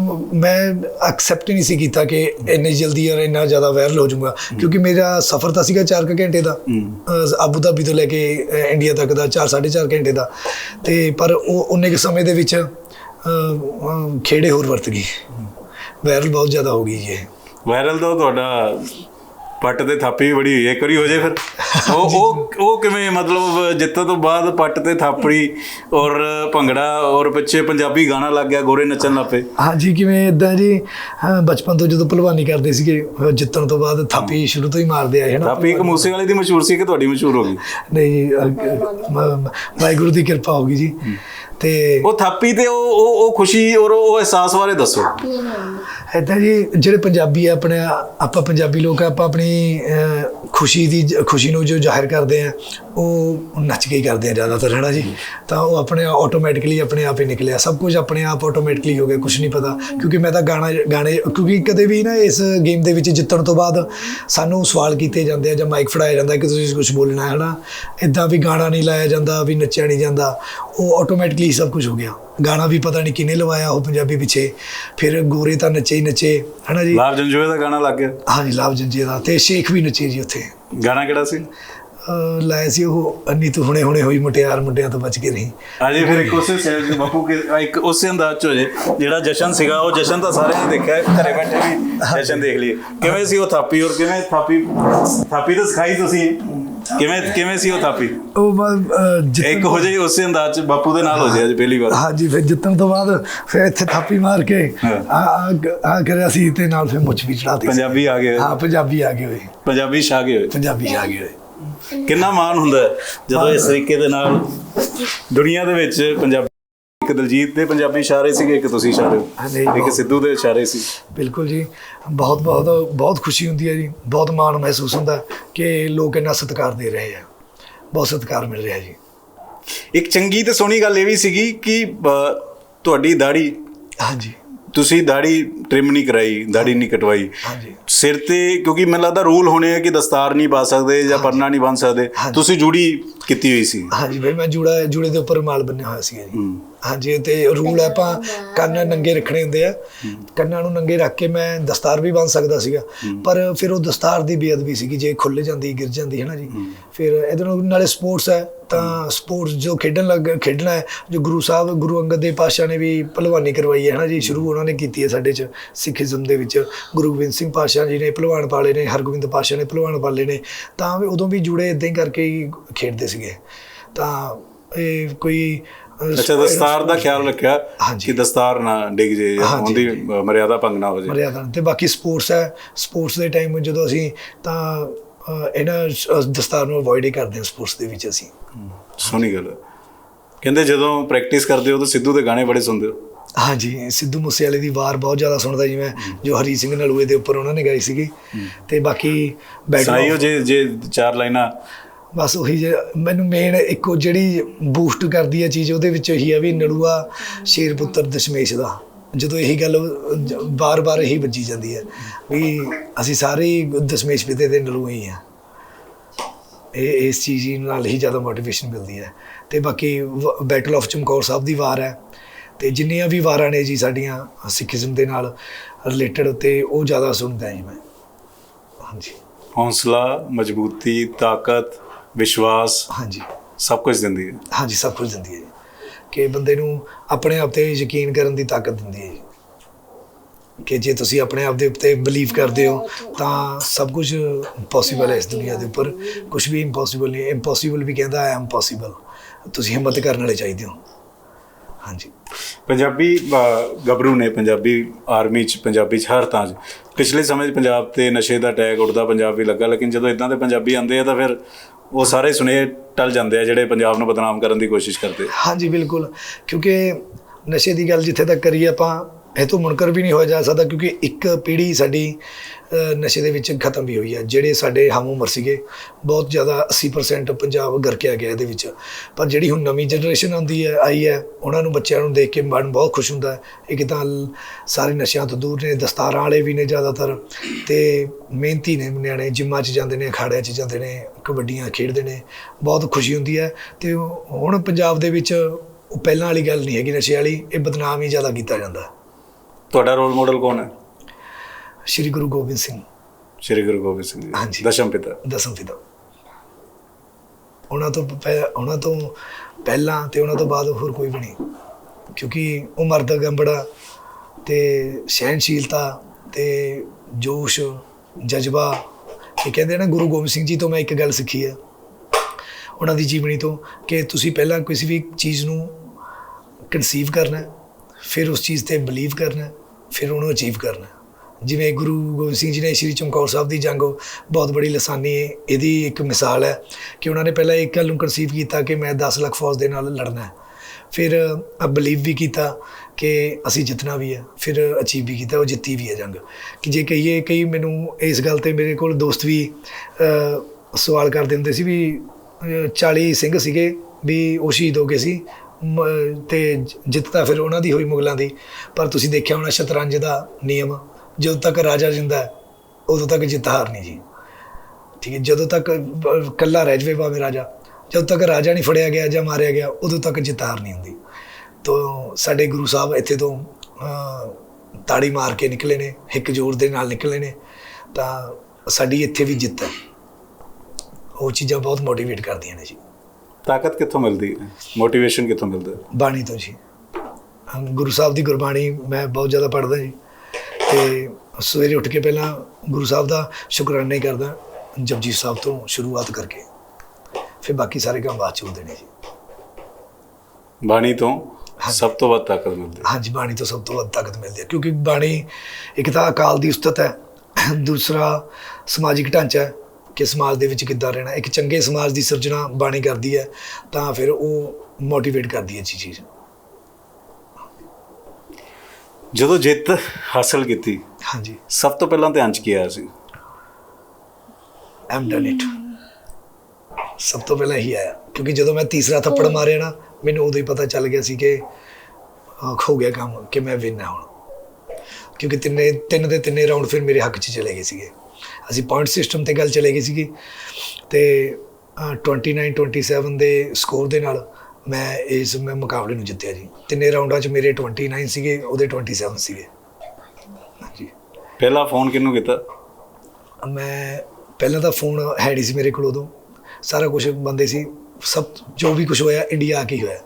ਮ- ਐਕਸੈਪਟ ਨਹੀਂ ਸੀ ਕੀਤਾ ਕਿ ਇੰਨੀ ਜਲਦੀ ਔਰ ਇੰਨਾ ਜ਼ਿਆਦਾ ਵਾਇਰਲ ਹੋ ਜਾਊਗਾ ਕਿਉਂਕਿ ਮੇਰਾ ਸਫ਼ਰ ਤਾਂ ਸੀਗਾ 4 ਘੰਟੇ ਦਾ। ਅਹ, ਆਬੂ ਧਾਬੀ ਤੋਂ ਲੈ ਕੇ ਇੰਡੀਆ ਤੱਕ ਦਾ 4 4.5 ਘੰਟੇ ਦਾ। ਤੇ ਪਰ ਉਹ ਉਨੇ ਕੁ ਸਮੇਂ ਦੇ ਵਿੱਚ ਖੇੜੇ ਹੋਰ ਵਰਤ ਗਈ ਵਾਇਰਲ ਬਹੁਤ ਜ਼ਿਆਦਾ ਹੋ ਗਈ ਇਹ। ਵਾਇਰਲ ਤਾਂ ਤੁਹਾਡਾ ਪੱਟ ਤੇ ਥਾਪੀ ਵੀ ਬੜੀ ਹੋਈ ਹੈ ਇੱਕ ਵਾਰੀ ਹੋ ਜੇ ਫਿਰ। ਉਹ ਉਹ ਉਹ ਕਿਵੇਂ ਮਤਲਬ ਜਿੱਤਣ ਤੋਂ ਬਾਅਦ ਪੱਟ ਤੇ ਥਾਪੜੀ ਔਰ ਭੰਗੜਾ ਔਰ ਪਿੱਛੇ ਪੰਜਾਬੀ ਗਾਣਾ ਲੱਗ ਗਿਆ ਗੋਰੇ ਨੱਚਣ ਲੱਗ ਪਏ। ਹਾਂਜੀ ਕਿਵੇਂ ਇਦਾਂ ਜੀ? ਬਚਪਨ ਤੋਂ ਜਦੋਂ ਭਲਵਾਨੀ ਕਰਦੇ ਸੀਗੇ ਜਿੱਤਣ ਤੋਂ ਬਾਅਦ ਥਾਪੀ ਸ਼ੁਰੂ ਤੋਂ ਹੀ ਮਾਰਦੇ ਆਏ ਹਨਾ ਥਾਪੀ ਇੱਕ ਮੂਸੇ ਵਾਲੇ ਦੀ ਮਸ਼ਹੂਰ ਸੀ ਕਿ ਤੁਹਾਡੀ ਮਸ਼ਹੂਰ ਹੋ ਗਈ? ਨਹੀਂ ਵਾਹਿਗੁਰੂ ਦੀ ਕਿਰਪਾ ਹੋ ਗਈ ਜੀ। ਤੇ ਉਹ ਥਾਪੀ ਤੇ ਉਹ ਉਹ ਉਹ ਖੁਸ਼ੀ ਔਰ ਉਹ ਅਹਿਸਾਸ ਬਾਰੇ ਦੱਸੋ। ਇਦਾਂ ਜੀ ਜਿਹੜੇ ਪੰਜਾਬੀ ਆ ਆਪਣੇ ਆਪਾਂ ਪੰਜਾਬੀ ਲੋਕ ਆ, ਆਪਾਂ ਆਪਣੀ ਅਹ, ਖੁਸ਼ੀ ਦੀ ਖੁਸ਼ੀ ਨੂੰ ਜੋ ਜ਼ਾਹਿਰ ਕਰਦੇ ਆ ਉਹ ਨੱਚ ਕੇ ਹੀ ਕਰਦੇ ਆ ਜ਼ਿਆਦਾਤਰ ਹੈ ਨਾ ਜੀ? ਤਾਂ ਉਹ ਆਪਣੇ ਆਟੋਮੈਟਿਕਲੀ ਆਪਣੇ ਆਪ ਹੀ ਨਿਕਲਿਆ। ਸਭ ਕੁਝ ਆਪਣੇ ਆਪ ਆਟੋਮੈਟਿਕਲੀ ਹੋ ਗਿਆ ਕੁਝ ਨਹੀਂ ਪਤਾ। ਕਿਉਂਕਿ ਮੈਂ ਤਾਂ ਗਾਣਾ ਗਾਣੇ ਕਿਉਂਕਿ ਕਦੇ ਵੀ ਨਾ ਇਸ ਗੇਮ ਦੇ ਵਿੱਚ ਜਿੱਤਣ ਤੋਂ ਬਾਅਦ ਸਾਨੂੰ ਸਵਾਲ ਕੀਤੇ ਜਾਂਦੇ ਆ ਜਾਂ ਮਾਈਕ ਫੜਾਇਆ ਜਾਂਦਾ ਕਿ ਤੁਸੀਂ ਕੁਝ ਬੋਲਣਾ ਹੈ ਨਾ ਇਦਾਂ ਵੀ ਗਾਣਾ ਨਹੀਂ ਲਾਇਆ ਜਾਂਦਾ ਵੀ ਨੱਚਿਆ ਨਹੀਂ ਜਾਂਦਾ। ਉਹ ਆਟੋਮੈਟਿਕਲੀ ਸਭ ਕੁਝ ਹੋ ਗਿਆ। ਗਾਣਾ ਵੀ ਪਤਾ ਨਹੀਂ ਕਿਹਨੇ ਲਵਾਇਆ ਉਹ ਪੰਜਾਬੀ ਪਿੱਛੇ। ਫਿਰ ਗੋਰੇ ਤਾਂ ਨੱਚੇ ਹੀ ਨੱਚੇ ਹਨਾ ਜੀ? ਲਾਭ ਜੰਜੋਏ ਦਾ ਗਾਣਾ ਲੱਗ ਗਿਆ। ਹਾਂਜੀ ਲਾਭ ਜੰਜੇ ਦਾ ਤੇ ਸ਼ੇਖ ਵੀ ਨੱਚੇ ਜੀ ਉੱਥੇ। ਗਾਣਾ ਕਿਹੜਾ ਸੀ? ਲਾਇਆ ਸੀ ਉਹ ਅੰਨੀ ਤੂੰ ਹੁਣੇ ਹੁਣੇ ਹੋਈ ਮੁਟਿਆਰ ਮੁੰਡਿਆਂ ਤੋਂ ਬਚ ਕੇ ਰਹੀ। ਅਜੇ ਫਿਰ ਇੱਕ ਉਸੇ ਸੈਲ ਬਾਪੂ ਕੇ ਇੱਕ ਉਸੇ ਅੰਦਾਜ਼ ਚ ਹੋ ਜੇ। ਜਿਹੜਾ ਜਸ਼ਨ ਸੀਗਾ ਉਹ ਜਸ਼ਨ ਤਾਂ ਸਾਰਿਆਂ ਨੇ ਦੇਖਿਆ ਘਰੇ ਬੈਠੇ ਵੀ ਜਸ਼ਨ ਦੇਖ ਲਈਏ। ਕਿਵੇਂ ਸੀ ਉਹ ਥਾਪੀ ਔਰ ਕਿਵੇਂ ਥਾਪੀ ਥਾਪੀ ਤਾਂ ਸਿਖਾਈ ਤੁਸੀਂ। ਕਿਵੇਂ ਕਿਵੇਂ ਸੀ ਉਹ ਥਾਪੀ? ਉਹ ਇੱਕ ਹੋ ਜੇ ਉਸੇ ਅੰਦਾਜ਼ ਚ ਬਾਪੂ ਦੇ ਨਾਲ ਹੋ ਜੇ ਅੱਜ ਪਹਿਲੀ ਵਾਰ। ਹਾਂਜੀ ਫਿਰ ਜਿੱਤਣ ਤੋਂ ਬਾਅਦ ਫਿਰ ਇੱਥੇ ਥਾਪੀ ਮਾਰ ਕੇ। ਆ ਆ- ਕਰਿਆ ਸੀ ਤੇ ਨਾਲ ਫਿਰ ਮੁੱਛ ਵੀ ਚੜਾਤੀ ਪੰਜਾਬੀ ਆ ਗਏ ਹਾਂ ਪੰਜਾਬੀ ਆ ਗਏ ਹੋਏ। ਪੰਜਾਬੀ ਛਾ ਗਏ ਹੋਏ। ਪੰਜਾਬੀ ਆ ਗਏ ਹੋਏ। ਕਿੰਨਾ ਮਾਣ ਹੁੰਦਾ ਹੈ ਜਦੋਂ ਇਸ ਤਰੀਕੇ ਦੇ ਨਾਲ ਦੁਨੀਆ ਦੇ ਵਿੱਚ ਪੰਜਾਬੀ ਇੱਕ ਦਲਜੀਤ ਦੇ ਪੰਜਾਬੀ ਇਸ਼ਾਰੇ ਸੀਗੇ ਇੱਕ ਤੁਸੀਂ ਇਸ਼ਾਰੇ ਹੋ। ਹਾਂਜੀ, ਇੱਕ। ਸਿੱਧੂ ਦੇ ਇਸ਼ਾਰੇ ਸੀ। ਬਿਲਕੁਲ ਜੀ। ਬਹੁਤ ਬਹੁਤ ਬਹੁਤ ਖੁਸ਼ੀ ਹੁੰਦੀ ਹੈ ਜੀ। ਬਹੁਤ ਮਾਣ ਮਹਿਸੂਸ ਹੁੰਦਾ ਕਿ ਲੋਕ ਇੰਨਾ ਸਤਿਕਾਰ ਦੇ ਰਹੇ ਆ। ਬਹੁਤ ਸਤਿਕਾਰ ਮਿਲ ਰਿਹਾ ਜੀ। ਇੱਕ ਚੰਗੀ ਤੇ ਸੋਹਣੀ ਗੱਲ ਇਹ ਵੀ ਸੀਗੀ ਕਿ ਤੁਹਾਡੀ ਦਾੜੀ ਹਾਂਜੀ। ਤੁਸੀਂ ਦਾੜੀ ਟ੍ਰਿਮ ਨਹੀਂ ਕਰਾਈ ਦਾੜੀ ਨਹੀਂ ਕਟਵਾਈ। ਹਾਂਜੀ। ਸਿਰ ਤੇ ਕਿਉਂਕਿ ਮੈਨੂੰ ਲੱਗਦਾ ਰੂਲ ਹੋਣੇ ਆ ਕਿ ਦਸਤਾਰ ਨਹੀਂ ਪਾ ਸਕਦੇ ਜਾਂ ਪਰਨਾ ਨਹੀਂ ਬੰਨ ਸਕਦੇ। ਤੁਸੀਂ ਜੂੜੀ ਕੀਤੀ ਹੋਈ ਸੀ। ਹਾਂਜੀ ਬਈ ਮੈਂ ਜੂੜਾ ਜੂੜੇ ਦੇ ਉੱਪਰ ਰੁਮਾਲ ਬੰਨਿਆ ਹੋਇਆ ਸੀ ਜੀ। ਹਾਂਜੀ ਤੇ ਰੂਲ ਹੈ ਆਪਾਂ ਕੰਨ ਨੰਗੇ ਰੱਖਣੇ ਹੁੰਦੇ ਆ। ਕੰਨਾਂ ਨੂੰ ਨੰਗੇ ਰੱਖ ਕੇ ਮੈਂ ਦਸਤਾਰ ਵੀ ਬੰਨ ਸਕਦਾ ਸੀਗਾ। ਪਰ ਫਿਰ ਉਹ ਦਸਤਾਰ ਦੀ ਬੇਅਦਬੀ ਸੀਗੀ ਜੇ ਖੁੱਲ ਜਾਂਦੀ ਗਿਰ ਜਾਂਦੀ ਹੈ ਨਾ ਜੀ ਫਿਰ ਇਹਦੇ ਨਾਲ ਨਾਲੇ ਸਪੋਰਟਸ ਹੈ। ਤਾਂ ਸਪੋਰਟਸ ਜੋ ਖੇਡਣ ਲੱਗ ਖੇਡਣਾ ਹੈ ਜੋ ਗੁਰੂ ਸਾਹਿਬ ਗੁਰੂ ਅੰਗਦ ਦੇਵ ਪਾਤਸ਼ਾਹ ਨੇ ਵੀ ਭਲਵਾਨੀ ਕਰਵਾਈ ਹੈ ਨਾ ਜੀ? ਸ਼ੁਰੂ ਉਹਨਾਂ ਨੇ ਕੀਤੀ ਹੈ ਸਾਡੇ ਚ ਸਿੱਖੀਜ਼ਮ ਦੇ ਵਿੱਚ। ਗੁਰੂ ਗੋਬਿੰਦ ਸਿੰਘ ਪਾਤਸ਼ਾਹ ਜੀ ਨੇ ਭਲਵਾਨ ਪਾਲੇ ਨੇ ਹਰਗੋਬਿੰਦ ਪਾਤਸ਼ਾਹ ਨੇ ਭਲਵਾਨ ਪਾਲੇ ਨੇ। ਤਾਂ ਵੀ ਉਦੋਂ ਵੀ ਜੁੜੇ ਇਦਾਂ ਹੀ ਕਰਕੇ ਹੀ ਖੇਡਦੇ ਸੀਗੇ। ਤਾਂ ਇਹ ਕੋਈ ਅੱਛਾ ਦਸਤਾਰ ਦਾ ਖਿਆਲ ਰੱਖਿਆ। ਕਿ ਦਸਤਾਰ ਨਾ ਡਿੱਗ ਜੇ ਉਹਦੀ ਮਰਿਆਦਾ ਭੰਗ ਨਾ ਹੋ ਜੇ। ਮਰਿਆਦਾ। ਤੇ ਬਾਕੀ ਸਪੋਰਟਸ ਹੈ। ਸਪੋਰਟਸ ਦੇ ਟਾਈਮ ਜਦੋਂ ਅਸੀਂ ਤਾਂ ਇਹਨਾਂ ਦਸਤਾਰ ਨੂੰ ਅਵੋਇਡ ਹੀ ਕਰਦੇ ਹਾਂ ਸਪੋਰਟਸ ਦੇ ਵਿੱਚ ਅਸੀਂ। ਸੋਹਣੀ ਗੱਲ। ਕਹਿੰਦੇ ਜਦੋਂ ਪ੍ਰੈਕਟਿਸ ਕਰਦੇ ਹੋ ਤਾਂ ਸਿੱਧੂ ਦੇ ਗਾਣੇ ਬੜੇ ਸੁਣਦੇ ਹੋ। ਹਾਂਜੀ ਸਿੱਧੂ ਮੂਸੇਵਾਲੇ ਦੀ ਵਾਰ ਬਹੁਤ ਜ਼ਿਆਦਾ ਸੁਣਦਾ ਜਿਵੇਂ ਜੋ ਹਰੀ ਸਿੰਘ ਨਲੂਏ ਦੇ ਉੱਪਰ ਉਹਨਾਂ ਨੇ ਗਾਈ ਸੀਗੀ। ਤੇ ਬਾਕੀ ਬੈਟਲ ਸੁਣਾਈਓ ਜੇ ਜੇ ਚਾਰ ਲਾਈਨਾਂ। ਬਸ ਉਹੀ ਜੇ ਮੈਨੂੰ ਮੇਨ ਇੱਕੋ ਜਿਹੜੀ ਬੂਸਟ ਕਰਦੀ ਹੈ ਚੀਜ਼ ਉਹਦੇ ਵਿੱਚ ਇਹੀ ਆ ਵੀ ਨਲੂਆ ਸ਼ੇਰ ਪੁੱਤਰ ਦਸ਼ਮੇਸ਼ ਦਾ। ਜਦੋਂ ਇਹੀ ਗੱਲ ਬਾਰ-ਬਾਰ ਇਹੀ ਵੱਜੀ ਜਾਂਦੀ ਹੈ ਵੀ ਅਸੀਂ ਸਾਰੇ ਦਸ਼ਮੇਸ਼ ਪਿਤੇ ਦੇ ਨਲੂਏ ਹੀ ਆ ਇਹ ਇਸ ਚੀਜ਼ ਨਾਲ ਹੀ ਜ਼ਿਆਦਾ ਮੋਟੀਵੇਸ਼ਨ ਮਿਲਦੀ ਹੈ। ਤੇ ਬਾਕੀ ਬੈਟਲ ਆਫ ਚਮਕੌਰ ਸਾਹਿਬ ਦੀ ਵਾਰ ਹੈ। ਤੇ ਜਿੰਨੀਆਂ ਵੀ ਵਾਰਾਂ ਨੇ ਜੀ ਸਾਡੀਆਂ ਸਿੱਖੀਜ਼ਮ ਦੇ ਨਾਲ ਰਿਲੇਟਡ ਤੇ ਉਹ ਜ਼ਿਆਦਾ ਸੁਣਦਾ ਜੀ ਮੈਂ। ਹਾਂਜੀ। ਹੌਸਲਾ ਮਜ਼ਬੂਤੀ ਤਾਕਤ ਵਿਸ਼ਵਾਸ ਹਾਂਜੀ। ਸਭ ਕੁਝ ਦਿੰਦੀ ਹੈ। ਹਾਂਜੀ ਸਭ ਕੁਝ ਦਿੰਦੀ ਹੈ ਜੀ। ਕਿ ਬੰਦੇ ਨੂੰ ਆਪਣੇ ਆਪ ਤੇ ਯਕੀਨ ਕਰਨ ਦੀ ਤਾਕਤ ਦਿੰਦੀ ਹੈ ਜੀ। ਕਿ ਜੇ ਤੁਸੀਂ ਆਪਣੇ ਆਪ ਦੇ ਉੱਤੇ ਬਲੀਵ ਕਰਦੇ ਹੋ, ਤਾਂ ਸਭ ਕੁਝ ਪੋਸੀਬਲ ਹੈ ਇਸ ਦੁਨੀਆ ਦੇ ਉੱਪਰ। ਕੁਝ ਵੀ ਇੰਪੋਸੀਬਲ ਨਹੀਂ ਇੰਪੋਸੀਬਲ ਵੀ ਕਹਿੰਦਾ ਆਈ ਐਮ ਪੋਸੀਬਲ ਤੁਸੀਂ ਹਿੰਮਤ ਕਰਨ ਵਾਲੇ ਚਾਹੀਦੇ ਹੋ। ਹਾਂਜੀ। ਪੰਜਾਬੀ ਗੱਭਰੂ ਨੇ ਪੰਜਾਬੀ ਆਰਮੀ ਚ, ਪੰਜਾਬੀ ਚ ਹਰ ਥਾਂ 'ਚ। ਪਿਛਲੇ ਸਮੇਂ 'ਚ ਪੰਜਾਬ ਤੇ ਨਸ਼ੇ ਦਾ ਟੈਗ ਉੱਡਦਾ ਪੰਜਾਬ ਵੀ ਲੱਗਾ, ਲੇਕਿਨ ਜਦੋਂ ਇਦਾਂ ਦੇ ਪੰਜਾਬੀ ਆਉਂਦੇ ਆ, ਤਾਂ ਫਿਰ ਉਹ ਸਾਰੇ ਸੁਨੇ ਟਲ ਜਾਂਦੇ ਆ ਜਿਹੜੇ ਪੰਜਾਬ ਨੂੰ ਬਦਨਾਮ ਕਰਨ ਦੀ ਕੋਸ਼ਿਸ਼ ਕਰਦੇ ਹਾਂਜੀ, ਬਿਲਕੁਲ। ਕਿਉਂਕਿ ਨਸ਼ੇ ਦੀ ਗੱਲ ਜਿੱਥੇ ਤੱਕ ਕਰੀਏ ਆਪਾਂ ਇਹ ਤੋਂ ਮੁਨਕਰ ਵੀ ਨਹੀਂ ਹੋਇਆ ਜਾ ਸਕਦਾ ਕਿਉਂਕਿ ਇੱਕ ਪੀੜ੍ਹੀ ਸਾਡੀ ਨਸ਼ੇ ਦੇ ਵਿੱਚ ਖਤਮ ਵੀ ਹੋਈ ਹੈ ਜਿਹੜੇ ਸਾਡੇ ਹਮ ਉਮਰ ਸੀਗੇ, ਬਹੁਤ ਜ਼ਿਆਦਾ 80% ਪੰਜਾਬ ਗਰਕਿਆ ਗਿਆ ਇਹਦੇ ਵਿੱਚ। ਪਰ ਜਿਹੜੀ ਹੁਣ ਨਵੀਂ ਜਨਰੇਸ਼ਨ ਆਉਂਦੀ ਹੈ, ਆਈ ਹੈ, ਉਹਨਾਂ ਨੂੰ ਬੱਚਿਆਂ ਨੂੰ ਦੇਖ ਕੇ ਮਨ ਬਹੁਤ ਖੁਸ਼ ਹੁੰਦਾ ਹੈ। ਇੱਕ ਤਾਂ ਸਾਰੇ ਨਸ਼ਿਆਂ ਤੋਂ ਦੂਰ ਨੇ, ਦਸਤਾਰਾਂ ਵਾਲੇ ਵੀ ਨੇ ਜ਼ਿਆਦਾਤਰ ਤੇ ਮਿਹਨਤੀ ਨੇ ਨਿਆਣੇ, ਜਿੰਮਾਂ 'ਚ ਜਾਂਦੇ ਨੇ, ਅਖਾੜਿਆਂ 'ਚ ਜਾਂਦੇ ਨੇ, ਕਬੱਡੀਆਂ ਖੇਡਦੇ ਨੇ, ਬਹੁਤ ਖੁਸ਼ੀ ਹੁੰਦੀ ਹੈ। ਤੇ ਹੁਣ ਪੰਜਾਬ ਦੇ ਵਿੱਚ ਉਹ ਪਹਿਲਾਂ ਵਾਲੀ ਗੱਲ ਨਹੀਂ ਹੈਗੀ ਨਸ਼ੇ ਵਾਲੀ, ਇਹ ਬਦਨਾਮ ਹੀ ਜ਼ਿਆਦਾ ਕੀਤਾ ਜਾਂਦਾ। ਤੁਹਾਡਾ ਰੋਲ ਮਾਡਲ ਕੌਣ ਹੈ? ਸ਼੍ਰੀ ਗੁਰੂ ਗੋਬਿੰਦ ਸਿੰਘ। ਸ਼੍ਰੀ ਗੁਰੂ ਗੋਬਿੰਦ ਸਿੰਘ ਜੀ ਹਾਂਜੀ। ਦਸ਼ਮ ਪਿਤਾ। ਦਸਮ ਪਿਤਾ। ਉਹਨਾਂ ਤੋਂ ਪਹਿ- ਉਹਨਾਂ ਤੋਂ ਪਹਿਲਾਂ ਤੇ ਉਹਨਾਂ ਤੋਂ ਬਾਅਦ ਹੋਰ ਕੋਈ ਵੀ ਨਹੀਂ। ਕਿਉਂਕਿ ਉਹ ਮਰਦ ਗੰਬੜਾ ਤੇ ਸਹਿਨਸ਼ੀਲਤਾ ਤੇ ਜੋਸ਼ ਜਜ਼ਬਾ। ਇਹ ਕਹਿੰਦੇ ਨਾ ਗੁਰੂ ਗੋਬਿੰਦ ਸਿੰਘ ਜੀ ਤੋਂ ਮੈਂ ਇੱਕ ਗੱਲ ਸਿੱਖੀ ਹੈ ਉਹਨਾਂ ਦੀ ਜੀਵਨੀ ਤੋਂ ਕਿ ਤੁਸੀਂ ਪਹਿਲਾਂ ਕਿਸੇ ਵੀ ਚੀਜ਼ ਨੂੰ ਕਨਸੀਵ ਕਰਨਾ ਹੈ, ਫਿਰ ਉਸ ਚੀਜ਼ ਤੇ ਬਲੀਵ ਕਰਨਾ ਹੈ, ਫਿਰ ਉਹਨੂੰ ਅਚੀਵ ਕਰਨਾ। ਜਿਵੇਂ ਗੁਰੂ ਗੋਬਿੰਦ ਸਿੰਘ ਜੀ ਨੇ ਸ਼੍ਰੀ ਚਮਕੌਰ ਸਾਹਿਬ ਦੀ ਜੰਗ ਬਹੁਤ ਬੜੀ ਲਸਾਨੀ ਇਹਦੀ ਇੱਕ ਮਿਸਾਲ ਹੈ ਕਿ ਉਹਨਾਂ ਨੇ ਪਹਿਲਾਂ ਇੱਕ ਗੱਲ ਨੂੰ ਕਨਸੀਵ ਕੀਤਾ ਕਿ ਮੈਂ 10 ਲੱਖ ਫੌਜ ਦੇ ਨਾਲ ਲੜਨਾ ਹੈ। ਫਿਰ ਬਲੀਵ ਵੀ ਕੀਤਾ ਕਿ ਅਸੀਂ ਜਿੱਤਣਾ ਵੀ ਹੈ। ਫਿਰ ਅਚੀਵ ਵੀ ਕੀਤਾ ਉਹ ਜਿੱਤੀ ਵੀ ਹੈ ਜੰਗ। ਕਿ ਜੇ ਕਹੀਏ ਕਈ ਮੈਨੂੰ ਇਸ ਗੱਲ ਤੇ ਮੇਰੇ ਕੋਲ ਦੋਸਤ ਵੀ ਸਵਾਲ ਕਰਦੇ ਹੁੰਦੇ ਸੀ ਵੀ ਅ, 40 ਸਿੰਘ ਸੀਗੇ ਵੀ ਉਹ ਸ਼ਹੀਦ ਹੋ ਗਏ ਸੀ। ਤੇ ਜ- ਜਿੱਤ ਤਾਂ ਫਿਰ ਉਹਨਾਂ ਦੀ ਹੋਈ ਮੁਗਲਾਂ ਦੀ, ਪਰ ਤੁਸੀਂ ਦੇਖਿਆ ਹੋਣਾ ਸ਼ਤਰੰਜ ਦਾ ਨਿਯਮ, ਜਦੋਂ ਤੱਕ ਰਾਜਾ ਜਿੰਦਾ ਹੈ, ਉਦੋਂ ਤੱਕ ਜਿੱਤ ਹਾਰ ਨਹੀਂ ਜੀ। ਠੀਕ ਹੈ, ਜਦੋਂ ਤੱਕ ਬ- ਕੱਲਾ ਰਹਿ ਜਵੇ ਭਾਵੇਂ ਰਾਜਾ, ਜਦੋਂ ਤੱਕ ਰਾਜਾ ਨਹੀਂ ਫੜਿਆ ਗਿਆ ਜਾਂ ਮਾਰਿਆ ਗਿਆ, ਉਦੋਂ ਤੱਕ ਜਿੱਤ ਹਾਰ ਨਹੀਂ ਹੁੰਦੀ। ਤੋਂ ਸਾਡੇ ਗੁਰੂ ਸਾਹਿਬ ਇੱਥੇ ਤੋਂ ਤਾੜੀ ਮਾਰ ਕੇ ਨਿਕਲੇ ਨੇ, ਇੱਕ ਜ਼ੋਰ ਦੇ ਨਾਲ ਨਿਕਲੇ ਨੇ, ਤਾਂ ਸਾਡੀ ਇੱਥੇ ਵੀ ਜਿੱਤ ਹੈ। ਉਹ ਚੀਜ਼ਾਂ ਬਹੁਤ ਮੋਟੀਵੇਟ ਕਰਦੀਆਂ ਨੇ ਜੀ। ਤਾਕਤ ਕਿੱਥੋਂ ਮਿਲਦੀ ਹੈ? ਮੋਟੀਵੇਸ਼ਨ ਕਿੱਥੋਂ ਮਿਲਦਾ? ਬਾਣੀ ਤੋਂ ਜੀ। ਗੁਰੂ ਸਾਹਿਬ ਦੀ ਗੁਰਬਾਣੀ ਮੈਂ ਬਹੁਤ ਜ਼ਿਆਦਾ ਪੜ੍ਹਦਾ ਜੀ। ਤੇ ਸਵੇਰੇ ਉੱਠ ਕੇ ਪਹਿਲਾਂ ਗੁਰੂ ਸਾਹਿਬ ਦਾ ਸ਼ੁਕਰਾਨਾ ਹੀ ਕਰਦਾ ਜਪਜੀ ਸਾਹਿਬ ਤੋਂ ਸ਼ੁਰੂਆਤ ਕਰਕੇ। ਫਿਰ ਬਾਕੀ ਸਾਰੇ ਕੰਮ ਬਾਅਦ ਚ ਹੁੰਦੇ ਨੇ ਜੀ। ਬਾਣੀ ਤੋਂ ਸਭ ਤੋਂ ਵੱਧ ਤਾਕਤ ਮਿਲਦੀ ਹੈ। ਹਾਂਜੀ ਬਾਣੀ ਤੋਂ ਸਭ ਤੋਂ ਵੱਧ ਤਾਕਤ ਮਿਲਦੀ ਹੈ ਕਿਉਂਕਿ ਬਾਣੀ ਇੱਕ ਤਾਂ ਅਕਾਲ ਦੀ ਉਸਤਤ ਹੈ ਦੂਸਰਾ ਸਮਾਜਿਕ ਢਾਂਚਾ ਹੈ ਕਿ ਸਮਾਜ ਦੇ ਵਿੱਚ ਕਿੱਦਾਂ ਰਹਿਣਾ ਇੱਕ ਚੰਗੇ ਸਮਾਜ ਦੀ ਸਿਰਜਣਾ ਬਾਣੀ ਕਰਦੀ ਹੈ ਤਾਂ ਫਿਰ ਉਹ ਮੋਟੀਵੇਟ ਕਰਦੀ ਹੈ ਜੀ ਚੀਜ਼। ਜਦੋਂ ਜਿੱਤ ਹਾਸਲ ਕੀਤੀ ਹਾਂਜੀ। ਸਭ ਤੋਂ ਪਹਿਲਾਂ ਧਿਆਨ ਚ ਕੀ ਆਇਆ ਸੀ? ਐਮ ਡਨ ਇਟ ਸਭ ਤੋਂ ਪਹਿਲਾਂ ਹੀ ਆਇਆ ਕਿਉਂਕਿ ਜਦੋਂ ਮੈਂ ਤੀਸਰਾ ਥੱਪੜ ਮਾਰਿਆ ਨਾ ਮੈਨੂੰ ਉਦੋਂ ਹੀ ਪਤਾ ਚੱਲ ਗਿਆ ਸੀ ਕਿ ਹੋ ਗਿਆ ਕੰਮ ਕਿ ਮੈਂ ਵਿਨ ਹਾਂ ਹੁਣ। ਕਿਉਂਕਿ ਤਿੰਨੇ ਤਿੰਨ ਦੇ ਤਿੰਨੇ ਰਾਉਂਡ ਫਿਰ ਮੇਰੇ ਹੱਕ 'ਚ ਚਲੇ ਗਏ ਸੀਗੇ। ਅਸੀਂ ਪੁਆਇੰਟ ਸਿਸਟਮ ਤੇ ਗੱਲ ਚਲੇ ਗਈ ਸੀਗੀ। ਤੇ ਅਹ, 29 27 ਦੇ ਸਕੋਰ ਦੇ ਨਾਲ ਮੈਂ ਇਸ ਮੈਂ ਮੁਕਾਬਲੇ ਨੂੰ ਜਿੱਤਿਆ ਜੀ। ਤਿੰਨੇ ਰਾਉਂਡਾਂ 'ਚ ਮੇਰੇ 29 ਸੀਗੇ ਉਹਦੇ 27 ਸੀਗੇ। ਹਾਂਜੀ। ਪਹਿਲਾ ਫੋਨ ਕਿਹਨੂੰ ਕੀਤਾ? ਮੈਂ ਪਹਿਲਾਂ ਤਾਂ ਫੋਨ ਹੈ ਨਹੀਂ ਸੀ ਮੇਰੇ ਕੋਲ ਉਦੋਂ। ਸਾਰਾ ਕੁਝ ਬੰਦੇ ਸੀ ਸਭ ਜੋ ਵੀ ਕੁਝ ਹੋਇਆ ਇੰਡੀਆ ਆ ਕੇ ਹੋਇਆ।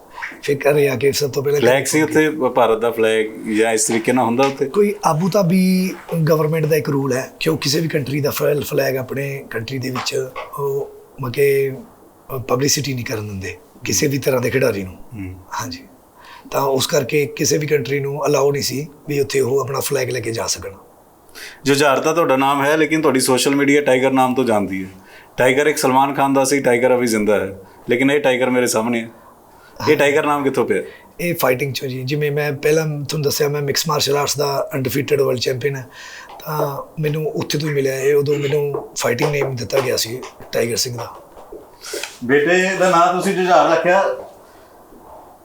ਫਿਰ ਘਰੇ ਆ ਕੇ ਸਭ ਤੋਂ ਪਹਿਲਾਂ ਫਲੈਗ ਸੀ ਉੱਥੇ ਭਾਰਤ ਦਾ ਫਲੈਗ ਜਾਂ ਇਸ ਤਰੀਕੇ ਨਾਲ ਹੁੰਦਾ ਉੱਥੇ? ਕੋਈ ਆਬੂ ਧਾਬੀ ਗਵਰਨਮੈਂਟ ਦਾ ਇੱਕ ਰੂਲ ਹੈ ਕਿ ਉਹ ਕਿਸੇ ਵੀ ਕੰਟਰੀ ਦਾ ਫਲੈਗ ਆਪਣੇ ਕੰਟਰੀ ਦੇ ਵਿੱਚ ਉਹ ਮਕੇ ਪਬਲਿਸਿਟੀ ਨਹੀਂ ਕਰਨ ਦਿੰਦੇ ਕਿਸੇ ਵੀ ਤਰ੍ਹਾਂ ਦੇ ਖਿਡਾਰੀ ਨੂੰ। ਹਾਂਜੀ। ਤਾਂ ਉਸ ਕਰਕੇ ਕਿਸੇ ਵੀ ਕੰਟਰੀ ਨੂੰ ਅਲਾਉ ਨਹੀਂ ਸੀ ਵੀ ਉੱਥੇ ਉਹ ਆਪਣਾ ਫਲੈਗ ਲੈ ਕੇ ਜਾ ਸਕਣ। ਜੁਝਾਰ ਤਾਂ ਤੁਹਾਡਾ ਨਾਮ ਹੈ ਲੇਕਿਨ ਤੁਹਾਡੀ ਸੋਸ਼ਲ ਮੀਡੀਆ ਟਾਈਗਰ ਨਾਮ ਤੋਂ ਜਾਣਦੀ ਹੈ। ਟਾਈਗਰ ਇੱਕ ਸਲਮਾਨ ਖਾਨ ਦਾ ਸੀ ਟਾਈਗਰ ਅਭੀ ਜ਼ਿੰਦਾ ਹੈ। ਲੇਕਿਨ ਇਹ ਟਾਈਗਰ ਮੇਰੇ ਸਾਹਮਣੇ ਹੈ। ਇਹ ਟਾਈਗਰ ਨਾਮ ਕਿੱਥੋਂ ਪਿਆ? ਇਹ ਫਾਈਟਿੰਗ ਚੋਂ ਜੀ। ਜਿਵੇਂ ਮੈਂ ਪਹਿਲਾਂ ਤੁਹਾਨੂੰ ਦੱਸਿਆ ਮੈਂ ਮਿਕਸ ਮਾਰਸ਼ਲ ਆਰਟਸ ਦਾ ਅਨਡਿਫੀਟਡ ਵਰਲਡ ਚੈਂਪੀਅਨ ਹਾਂ। ਤਾਂ ਮੈਨੂੰ ਉੱਥੇ ਤੋਂ ਹੀ ਮਿਲਿਆ ਇਹ। ਉਦੋਂ ਮੈਨੂੰ ਫਾਈਟਿੰਗ ਨੇਮ ਦਿੱਤਾ ਗਿਆ ਸੀ ਟਾਈਗਰ ਸਿੰਘ ਦਾ। ਬੇਟੇ ਦਾ ਨਾਮ ਤੁਸੀਂ ਜੁਝਾਰ ਰੱਖਿਆ।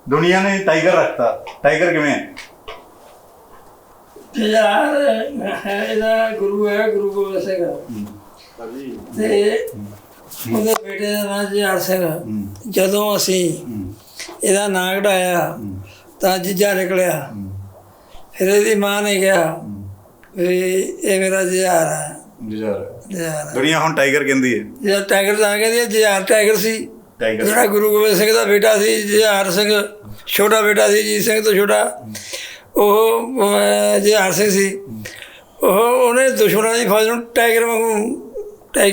ਦੁਨੀਆ ਨੇ ਟਾਈਗਰ ਰੱਖਤਾ। ਟਾਈਗਰ ਕਿਵੇਂ ਹੈ? ਯਾਰ ਹੈ ਇਹਦਾ ਗੁਰੂ ਹੈ ਗੁਰੂ ਗੋਬਿੰਦ ਸਿੰਘ। ਤੇ ਉਹਦੇ ਬੇਟੇ ਦਾ ਨਾਮ ਜਹਾਰ ਸਿੰਘ। ਜਦੋਂ ਅਸੀਂ ਇਹਦਾ ਨਾਂ ਕਢਾਇਆ ਤਾਂ ਜੀਜਾ ਨਿਕਲਿਆ। ਫਿਰ ਇਹਦੀ ਮਾਂ ਨੇ ਕਿਹਾ ਵੀ ਇਹ ਮੇਰਾ ਜਹਾਰ ਹੈ। ਜੁਝਾਰ ਜਹਾਰ ਦੁਨੀਆ ਹੁਣ ਟਾਈਗਰ ਕਹਿੰਦੀ ਹੈ। ਜਿਹੜਾ ਟਾਈਗਰ ਤਾਂ ਕਹਿੰਦੀ ਜਹਾਰ ਟਾਈਗਰ ਸੀ। ਟਾਈਗਰ ਜਿਹੜਾ ਗੁਰੂ ਗੋਬਿੰਦ ਸਿੰਘ ਦਾ ਬੇਟਾ ਸੀ ਜਹਾਰ ਸਿੰਘ ਛੋਟਾ ਬੇਟਾ ਸੀ ਜੀਤ ਸਿੰਘ ਤੋਂ ਛੋਟਾ। ਉਹ ਜਹਾਰ ਸਿੰਘ ਸੀ। ਉਹ ਉਹਨੇ ਦੁਸ਼ਮਣਾਂ ਦੀ ਫੌਜ ਨੂੰ ਟਾਈਗਰ ਵਾਂਗੂ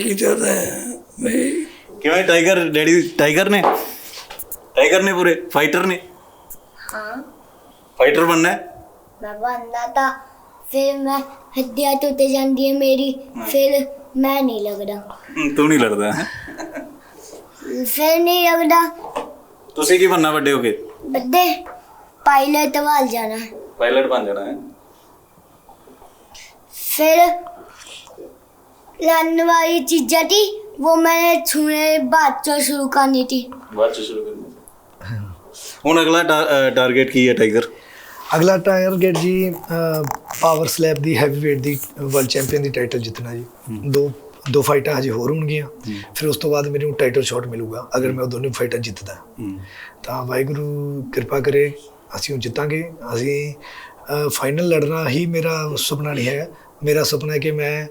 ਕੀਤਾ। ਉਹਦਾ ਵੀ ਕਿਵੇਂ ਟਾਈਗਰ ਡੈਡੀ ਟਾਈਗਰ ਨੇ? ਟਾਈਗਰ ਨੇ ਪੂਰੇ ਫਾਈਟਰ ਨੇ हाँ ਫਾਈਟਰ ਬਣਨਾ ਹੈ मैं बनना था फिर मैं हड्डियाँ टूट जाती है मेरी फिर मैं नहीं लगता ਹਮ, ਤੂੰ ਨਹੀਂ ਲੜਦਾ ਹੈ फिर नहीं लगता ਤੁਸੀਂ ਕੀ ਬਣਨਾ ਵੱਡੇ ਹੋ ਕੇ बड्डे पायलट वाल जाना है ਪਾਇਲਟ ਬਣ ਜਾਣਾ ਹੈ फिर लाने वाली चीज़ें थी वो मैंने छूने बाद से शुरू करनी थी ਬਾਅਦ ਚ ਸ਼ੁਰੂ ਕਰਨਾ ਹੁਣ ਅਗਲਾ ਟਾਰਗੇਟ ਕੀ ਹੈ ਟਾਈਗਰ ਅਗਲਾ ਟਾਰਗੇਟ ਜੀ ਪਾਵਰ ਸਲੈਬ ਦੀ ਹੈਵੀ weight ਦੀ ਵਰਲਡ ਚੈਂਪੀਅਨ ਦੀ ਟਾਈਟਲ ਜਿੱਤਣਾ ਜੀ। ਦੋ ਦੋ ਫਾਈਟਾਂ ਹਜੇ ਹੋਰ ਹੋਣਗੀਆਂ। ਫਿਰ ਉਸ ਤੋਂ ਬਾਅਦ ਮੈਨੂੰ ਟਾਈਟਲ ਸ਼ਾਟ ਮਿਲੂਗਾ ਅਗਰ ਮੈਂ ਉਹ ਦੋਨੇ ਫਾਈਟਾਂ ਜਿੱਤਦਾ। ਤਾਂ ਵਾਹਿਗੁਰੂ ਕਿਰਪਾ ਕਰੇ ਅਸੀਂ ਉਹ ਜਿੱਤਾਂਗੇ। ਅਸੀਂ ਫਾਈਨਲ ਲੜਨਾ ਹੀ ਮੇਰਾ ਸੁਪਨਾ ਨਹੀਂ ਹੈ। ਮੇਰਾ ਸੁਪਨਾ ਹੈ ਕਿ ਮੈਂ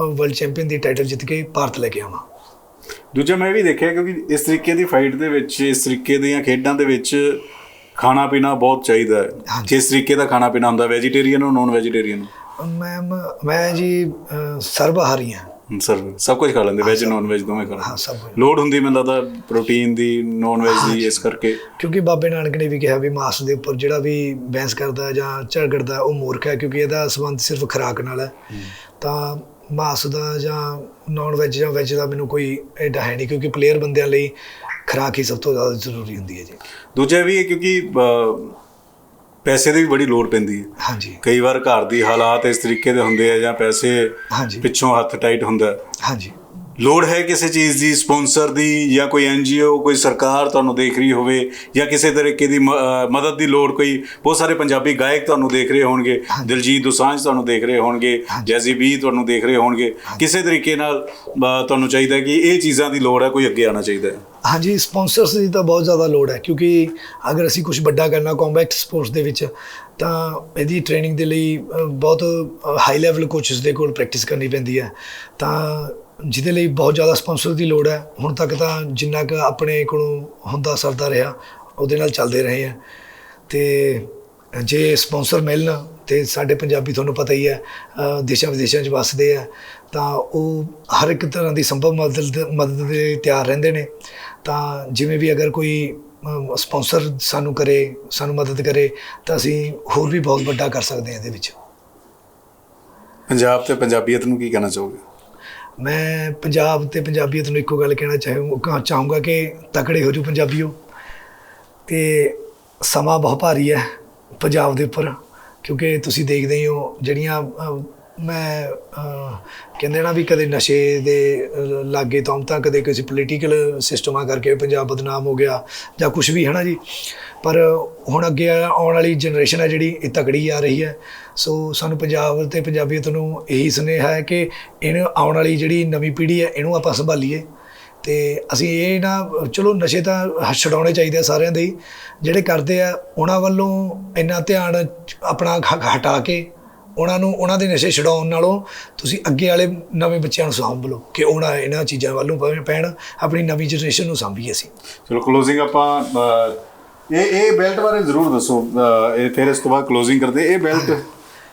ਵਰਲਡ ਚੈਂਪੀਅਨ ਦੀ ਟਾਈਟਲ ਜਿੱਤ ਕੇ ਭਾਰਤ ਲੈ ਕੇ ਆਵਾਂ। ਦੂਜਾ ਮੈਂ ਵੀ ਦੇਖਿਆ ਕਿਉਂਕਿ ਇਸ ਤਰੀਕੇ ਦੀ ਫਾਈਟ ਦੇ ਵਿੱਚ ਇਸ ਤਰੀਕੇ ਦੀਆਂ ਖੇਡਾਂ ਦੇ ਵਿੱਚ ਖਾਣਾ ਪੀਣਾ ਬਹੁਤ ਚਾਹੀਦਾ ਹੈ। ਹਾਂਜੀ। ਕਿਸ ਤਰੀਕੇ ਦਾ ਖਾਣਾ ਪੀਣਾ ਹੁੰਦਾ ਵੈਜੀਟੇਰੀਅਨ ਹੋ ਨੌਨ ਵੈਜੀਟੇਰੀਅਨ ਮੈਂ ਮੈਂ ਜੀ ਸਰਬਹਾਰੀ ਹਾਂ। ਸਰ ਸਭ ਕੁਝ ਖਾ ਲੈਂਦੇ ਵੈਜ ਨੌਨ ਵੈਜ ਦੋਵੇਂ ਖਾ ਹਾਂ ਸਭ। ਲੋਡ ਹੁੰਦੀ ਮੈਨੂੰ ਲੱਗਦਾ ਪ੍ਰੋਟੀਨ ਦੀ ਨੌਨ ਵੈਜ ਦੀ ਇਸ ਕਰਕੇ। ਕਿਉਂਕਿ ਬਾਬੇ ਨਾਨਕ ਨੇ ਵੀ ਕਿਹਾ ਵੀ ਮਾਸ ਦੇ ਉੱਪਰ ਜਿਹੜਾ ਵੀ ਬਹਿਸ ਕਰਦਾ ਜਾਂ ਝਗੜਦਾ ਉਹ ਮੂਰਖ ਹੈ ਕਿਉਂਕਿ ਇਹਦਾ ਸੰਬੰਧ ਸਿਰਫ ਖੁਰਾਕ ਨਾਲ ਹੈ। ਤਾਂ ਮਾਸ ਦਾ ਜਾਂ ਨਾਨ ਵੈਜ ਜਾਂ ਵੈਜ ਦਾ ਮੈਨੂੰ ਕੋਈ ਐਡਾ ਹੈ ਨਹੀਂ ਕਿਉਂਕਿ ਪਲੇਅਰ ਬੰਦਿਆਂ ਲਈ ਖੁਰਾਕ ਹੀ ਸਭ ਤੋਂ ਜ਼ਿਆਦਾ ਜ਼ਰੂਰੀ ਹੁੰਦੀ ਹੈ ਜੀ। ਦੂਜਾ ਵੀ ਹੈ ਕਿਉਂਕਿ ਪੈਸੇ ਦੀ ਵੀ ਬੜੀ ਲੋੜ ਪੈਂਦੀ ਹੈ। ਹਾਂਜੀ। ਕਈ ਵਾਰ ਘਰ ਦੀ ਹਾਲਾਤ ਇਸ ਤਰੀਕੇ ਦੇ ਹੁੰਦੇ ਆ ਜਾਂ ਪੈਸੇ ਪਿੱਛੋਂ ਹੱਥ ਟਾਈਟ ਹੁੰਦਾ। ਹਾਂਜੀ। ਲੋੜ ਹੈ ਕਿਸੇ ਚੀਜ਼ ਦੀ ਸਪਾਂਸਰ ਦੀ ਜਾਂ ਕੋਈ ਐਨਜੀਓ ਕੋਈ ਸਰਕਾਰ ਤੁਹਾਨੂੰ ਦੇਖ ਰਹੀ ਹੋਵੇ ਜਾਂ ਕਿਸੇ ਤਰੀਕੇ ਦੀ ਮਦਦ ਦੀ ਲੋੜ ਕੋਈ ਬਹੁਤ ਸਾਰੇ ਪੰਜਾਬੀ ਗਾਇਕ ਤੁਹਾਨੂੰ ਦੇਖ ਰਹੇ ਹੋਣਗੇ ਦਿਲਜੀਤ ਦੋਸਾਂਝ ਤੁਹਾਨੂੰ ਦੇਖ ਰਹੇ ਹੋਣਗੇ ਜੈਜ਼ੀ ਬੀ ਤੁਹਾਨੂੰ ਦੇਖ ਰਹੇ ਹੋਣਗੇ। ਕਿਸੇ ਤਰੀਕੇ ਨਾਲ ਤੁਹਾਨੂੰ ਚਾਹੀਦਾ ਕਿ ਇਹ ਚੀਜ਼ਾਂ ਦੀ ਲੋੜ ਹੈ ਕੋਈ ਅੱਗੇ ਆਉਣਾ ਚਾਹੀਦਾ ਹੈ। ਹਾਂਜੀ ਸਪਾਂਸਰਸ ਦੀ ਤਾਂ ਬਹੁਤ ਜ਼ਿਆਦਾ ਲੋੜ ਹੈ ਕਿਉਂਕਿ ਅਗਰ ਅਸੀਂ ਕੁਝ ਵੱਡਾ ਕਰਨਾ ਕੰਬੈਕਟ ਸਪੋਰਟਸ ਦੇ ਵਿੱਚ ਤਾਂ ਇਹਦੀ ਟ੍ਰੇਨਿੰਗ ਦੇ ਲਈ ਬਹੁਤ ਹਾਈ ਲੈਵਲ ਕੋਚਸ ਦੇ ਕੋਲ ਪ੍ਰੈਕਟਿਸ ਕਰਨੀ ਪੈਂਦੀ ਹੈ। ਤਾਂ ਜਿਹਦੇ ਲਈ ਬਹੁਤ ਜ਼ਿਆਦਾ ਸਪਾਂਸਰ ਦੀ ਲੋੜ ਹੈ। ਹੁਣ ਤੱਕ ਤਾਂ ਜਿੰਨਾ ਕੁ ਆਪਣੇ ਕੋਲੋਂ ਹੁੰਦਾ ਸਰਦਾ ਰਿਹਾ, ਉਹਦੇ ਨਾਲ ਚੱਲਦੇ ਰਹੇ ਆ ਤੇ ਜੇ ਸਪਾਂਸਰ ਮਿਲਣ ਤੇ ਸਾਡੇ ਪੰਜਾਬੀ ਤੁਹਾਨੂੰ ਪਤਾ ਹੀ ਹੈ ਦੇਸ਼ਾਂ ਵਿਦੇਸ਼ਾਂ 'ਚ ਵੱਸਦੇ ਆ ਤਾਂ ਉਹ ਹਰ ਇੱਕ ਤਰ੍ਹਾਂ ਦੀ ਸੰਭਵ ਮਦਦ ਮਦਦ ਦੇ ਲਈ ਤਿਆਰ ਰਹਿੰਦੇ ਨੇ। ਤਾਂ ਜਿਵੇਂ ਵੀ ਅਗਰ ਕੋਈ ਸਪਾਂਸਰ ਸਾਨੂੰ ਕਰੇ, ਸਾਨੂੰ ਮਦਦ ਕਰੇ, ਤਾਂ ਅਸੀਂ ਹੋਰ ਵੀ ਬਹੁਤ ਵੱਡਾ ਕਰ ਸਕਦੇ ਹਾਂ ਇਹਦੇ ਵਿੱਚ। ਪੰਜਾਬ ਤੇ ਪੰਜਾਬੀਅਤ ਨੂੰ ਕੀ ਕਹਿਣਾ ਚਾਹੋਗੇ? ਮੈਂ ਪੰਜਾਬ ਤੇ ਪੰਜਾਬੀਅਤ ਨੂੰ ਇੱਕੋ ਗੱਲ ਕਹਿਣਾ ਚਾਹੂੰ ਚਾਹੂੰਗਾ ਕਿ ਤਕੜੇ ਹੋ ਜੋ ਪੰਜਾਬੀਓ। ਤੇ ਸਮਾਂ ਬਹੁਤ ਭਾਰੀ ਹੈ ਪੰਜਾਬ ਦੇ ਉੱਪਰ, ਕਿਉਂਕਿ ਤੁਸੀਂ ਦੇਖਦੇ ਹੋ ਜਿਹੜੀਆਂ ਮੈਂ ਕਹਿੰਦੇ ਨਾ ਵੀ ਕਦੇ ਨਸ਼ੇ ਦੇ ਲਾਗੇ ਤੋਂ ਤਾਂ ਕਦੇ ਕਿਸੇ ਪੋਲੀਟੀਕਲ ਸਿਸਟਮਾਂ ਕਰਕੇ ਪੰਜਾਬ ਬਦਨਾਮ ਹੋ ਗਿਆ ਜਾਂ ਕੁਝ ਵੀ ਹੈ ਨਾ ਜੀ? ਪਰ ਹੁਣ ਅੱਗੇ ਆਉਣ ਵਾਲੀ ਜਨਰੇਸ਼ਨ ਹੈ ਜਿਹੜੀ, ਇਹ ਤਕੜੀ ਆ ਰਹੀ ਹੈ। ਸੋ ਸਾਨੂੰ ਪੰਜਾਬ ਤੇ ਪੰਜਾਬੀਅਤ ਨੂੰ ਇਹੀ ਸੁਨੇਹਾ ਹੈ ਕਿ ਇਹਨੂੰ ਆਉਣ ਵਾਲੀ ਜਿਹੜੀ ਨਵੀਂ ਪੀੜ੍ਹੀ ਹੈ, ਇਹਨੂੰ ਆਪਾਂ ਸੰਭਾਲੀਏ। ਤੇ ਅਸੀਂ ਇਹ ਨਾ, ਚਲੋ ਨਸ਼ੇ ਤਾਂ ਛਡਾਉਣੇ ਚਾਹੀਦੇ ਆ ਸਾਰਿਆਂ ਦੇ ਜਿਹੜੇ ਕਰਦੇ ਆ, ਉਹਨਾਂ ਵੱਲੋਂ ਇੰਨਾ ਧਿਆਨ ਆਪਣਾ ਹਟਾ ਕੇ ਉਹਨਾਂ ਨੂੰ, ਉਹਨਾਂ ਦੇ ਨਸ਼ੇ ਛਡਾਉਣ ਨਾਲੋਂ ਤੁਸੀਂ ਅੱਗੇ ਵਾਲੇ ਨਵੇਂ ਬੱਚਿਆਂ ਨੂੰ ਸਾਂਭ ਲਓ ਕਿ ਉਹਨਾਂ ਇਹਨਾਂ ਚੀਜ਼ਾਂ ਵੱਲੋਂ ਪੈਣ ਆਪਣੀ ਨਵੀਂ ਜਨਰੇਸ਼ਨ ਨੂੰ ਸਾਂਭੀਏ ਅਸੀਂ। ਚਲੋ ਕਲੋਜ਼ਿੰਗ ਆਪਾਂ ਇਹ ਇਹ ਬੈਲਟ ਬਾਰੇ ਜ਼ਰੂਰ ਦੱਸੋ। ਇਹ ਫਿਰ ਇਸ ਤੋਂ ਬਾਅਦ ਕਲੋਜ਼ਿੰਗ ਕਰਦੇ। ਇਹ ਬੈਲਟ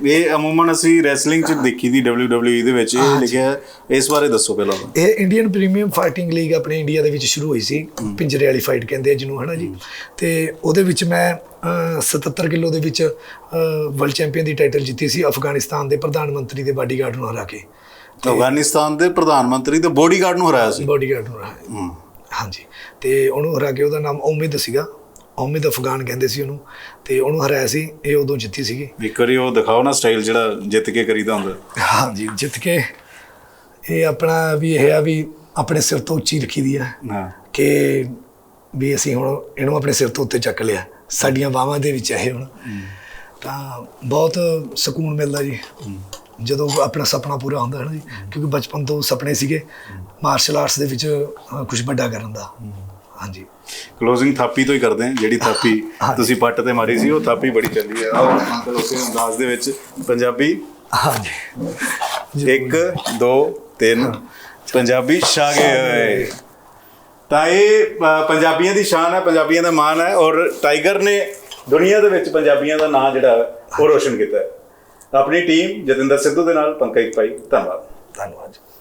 ਇਹ ਅਮੂਮਨ ਅਸੀਂ ਰੈਸਲਿੰਗ ਚ ਦੇਖੀ ਦੀ WWE ਦੇ ਵਿੱਚ ਇਹ ਲਿਖਿਆ। ਇਸ ਬਾਰੇ ਦੱਸੋ ਪਹਿਲਾਂ। ਇਹ ਇੰਡੀਅਨ ਪ੍ਰੀਮੀਅਮ ਫਾਈਟਿੰਗ ਲੀਗ ਆਪਣੇ ਇੰਡੀਆ ਦੇ ਵਿੱਚ ਸ਼ੁਰੂ ਹੋਈ ਸੀ ਪਿੰਜਰੇ ਵਾਲੀ ਫਾਈਟ ਕਹਿੰਦੇ ਆ ਜਿਹਨੂੰ ਹਨਾ ਜੀ? ਤੇ ਉਹਦੇ ਵਿੱਚ ਮੈਂ ਅਹ, 77 ਕਿਲੋ ਦੇ ਵਿੱਚ ਵਰਲਡ ਚੈਂਪੀਅਨ ਦੀ ਟਾਈਟਲ ਜਿੱਤੀ ਸੀ ਅਫਗਾਨਿਸਤਾਨ ਦੇ ਪ੍ਰਧਾਨ ਮੰਤਰੀ ਦੇ ਬਾਡੀਗਾਰਡ ਨੂੰ ਹਰਾ ਕੇ। ਅਫਗਾਨਿਸਤਾਨ ਦੇ ਪ੍ਰਧਾਨ ਮੰਤਰੀ ਤੇ ਬੋਡੀਗਾਰਡ ਨੂੰ ਹਰਾਇਆ ਸੀ? ਬਾਡੀਗਾਰਡ ਨੂੰ ਹਰਾਇਆ। ਹਾਂਜੀ। ਤੇ ਉਹਨੂੰ ਹਰਾ ਕੇ ਉਹਦਾ ਨਾਮ ਉਮਿਦ ਸੀਗਾ। ਉਮਿਦ ਅਫਗਾਨ ਕਹਿੰਦੇ ਸੀ ਉਹਨੂੰ ਤੇ ਉਹਨੂੰ ਹਰਾਇਆ ਸੀ ਇਹ ਉਦੋਂ ਜਿੱਤੀ ਸੀਗੀ। ਇੱਕ ਵਾਰੀ ਉਹ ਦਿਖਾਓ ਨਾ ਸਟਾਈਲ ਜਿਹੜਾ ਜਿੱਤ ਕੇ ਕਰੀਦਾ ਹੁੰਦਾ। ਹਾਂਜੀ ਜਿੱਤ ਕੇ। ਇਹ ਆਪਣਾ ਵੀ ਇਹ ਆ ਵੀ ਆਪਣੇ ਸਿਰ ਤੋਂ ਉੱਚੀ ਰੱਖੀ ਦੀ ਆ ਹਾਂ। ਕਿ ਵੀ ਅਸੀਂ ਹੁਣ ਇਹਨੂੰ ਆਪਣੇ ਸਿਰ ਤੋਂ ਉੱਤੇ ਚੱਕ ਲਿਆ ਸਾਡੀਆਂ ਬਾਹਾਂ ਦੇ ਵਿੱਚ ਹੈ ਇਹ ਹੁਣ। ਤਾਂ ਬਹੁਤ ਸਕੂਨ ਮਿਲਦਾ ਜੀ। ਜਦੋਂ ਆਪਣਾ ਸੁਪਨਾ ਪੂਰਾ ਹੁੰਦਾ ਹੈ ਨਾ ਜੀ ਕਿਉਂਕਿ ਬਚਪਨ ਤੋਂ ਸੁਪਨੇ ਸੀਗੇ ਮਾਰਸ਼ਲ ਆਰਟਸ ਦੇ ਵਿੱਚ ਕੁਝ ਵੱਡਾ ਕਰਨ ਦਾ। ਹਾਂਜੀ। ਕਲੋਜ਼ਿੰਗ ਥਾਪੀ ਤੋਂ ਹੀ ਕਰਦੇ ਹਾਂ ਜਿਹੜੀ ਥਾਪੀ ਤੁਸੀਂ ਪੱਟ ਤੇ ਮਾਰੀ ਸੀ ਉਹ ਥਾਪੀ ਬੜੀ ਚੱਲੀ ਆਓ ਅੰਕਲ ਉਸੇ ਅੰਦਾਜ਼ ਦੇ ਵਿੱਚ ਪੰਜਾਬੀ ਹਾਂਜੀ। 1 2 3 ਪੰਜਾਬੀ ਛਾਗੇ ਹੋਏ। ਤਾਂ ਇਹ ਪੰਜਾਬੀਆਂ ਦੀ ਸ਼ਾਨ ਹੈ ਪੰਜਾਬੀਆਂ ਦਾ ਮਾਣ ਹੈ ਔਰ ਟਾਈਗਰ ਨੇ ਦੁਨੀਆ ਦੇ ਵਿੱਚ ਪੰਜਾਬੀਆਂ ਦਾ ਨਾਂ ਜਿਹੜਾ ਉਹ ਰੋਸ਼ਨ ਕੀਤਾ ਹੈ। ਆਪਣੀ ਟੀਮ ਜਤਿੰਦਰ ਸਿੱਧੂ ਦੇ ਨਾਲ ਪੰਕਜ ਭਾਈ ਧੰਨਵਾਦ। ਧੰਨਵਾਦ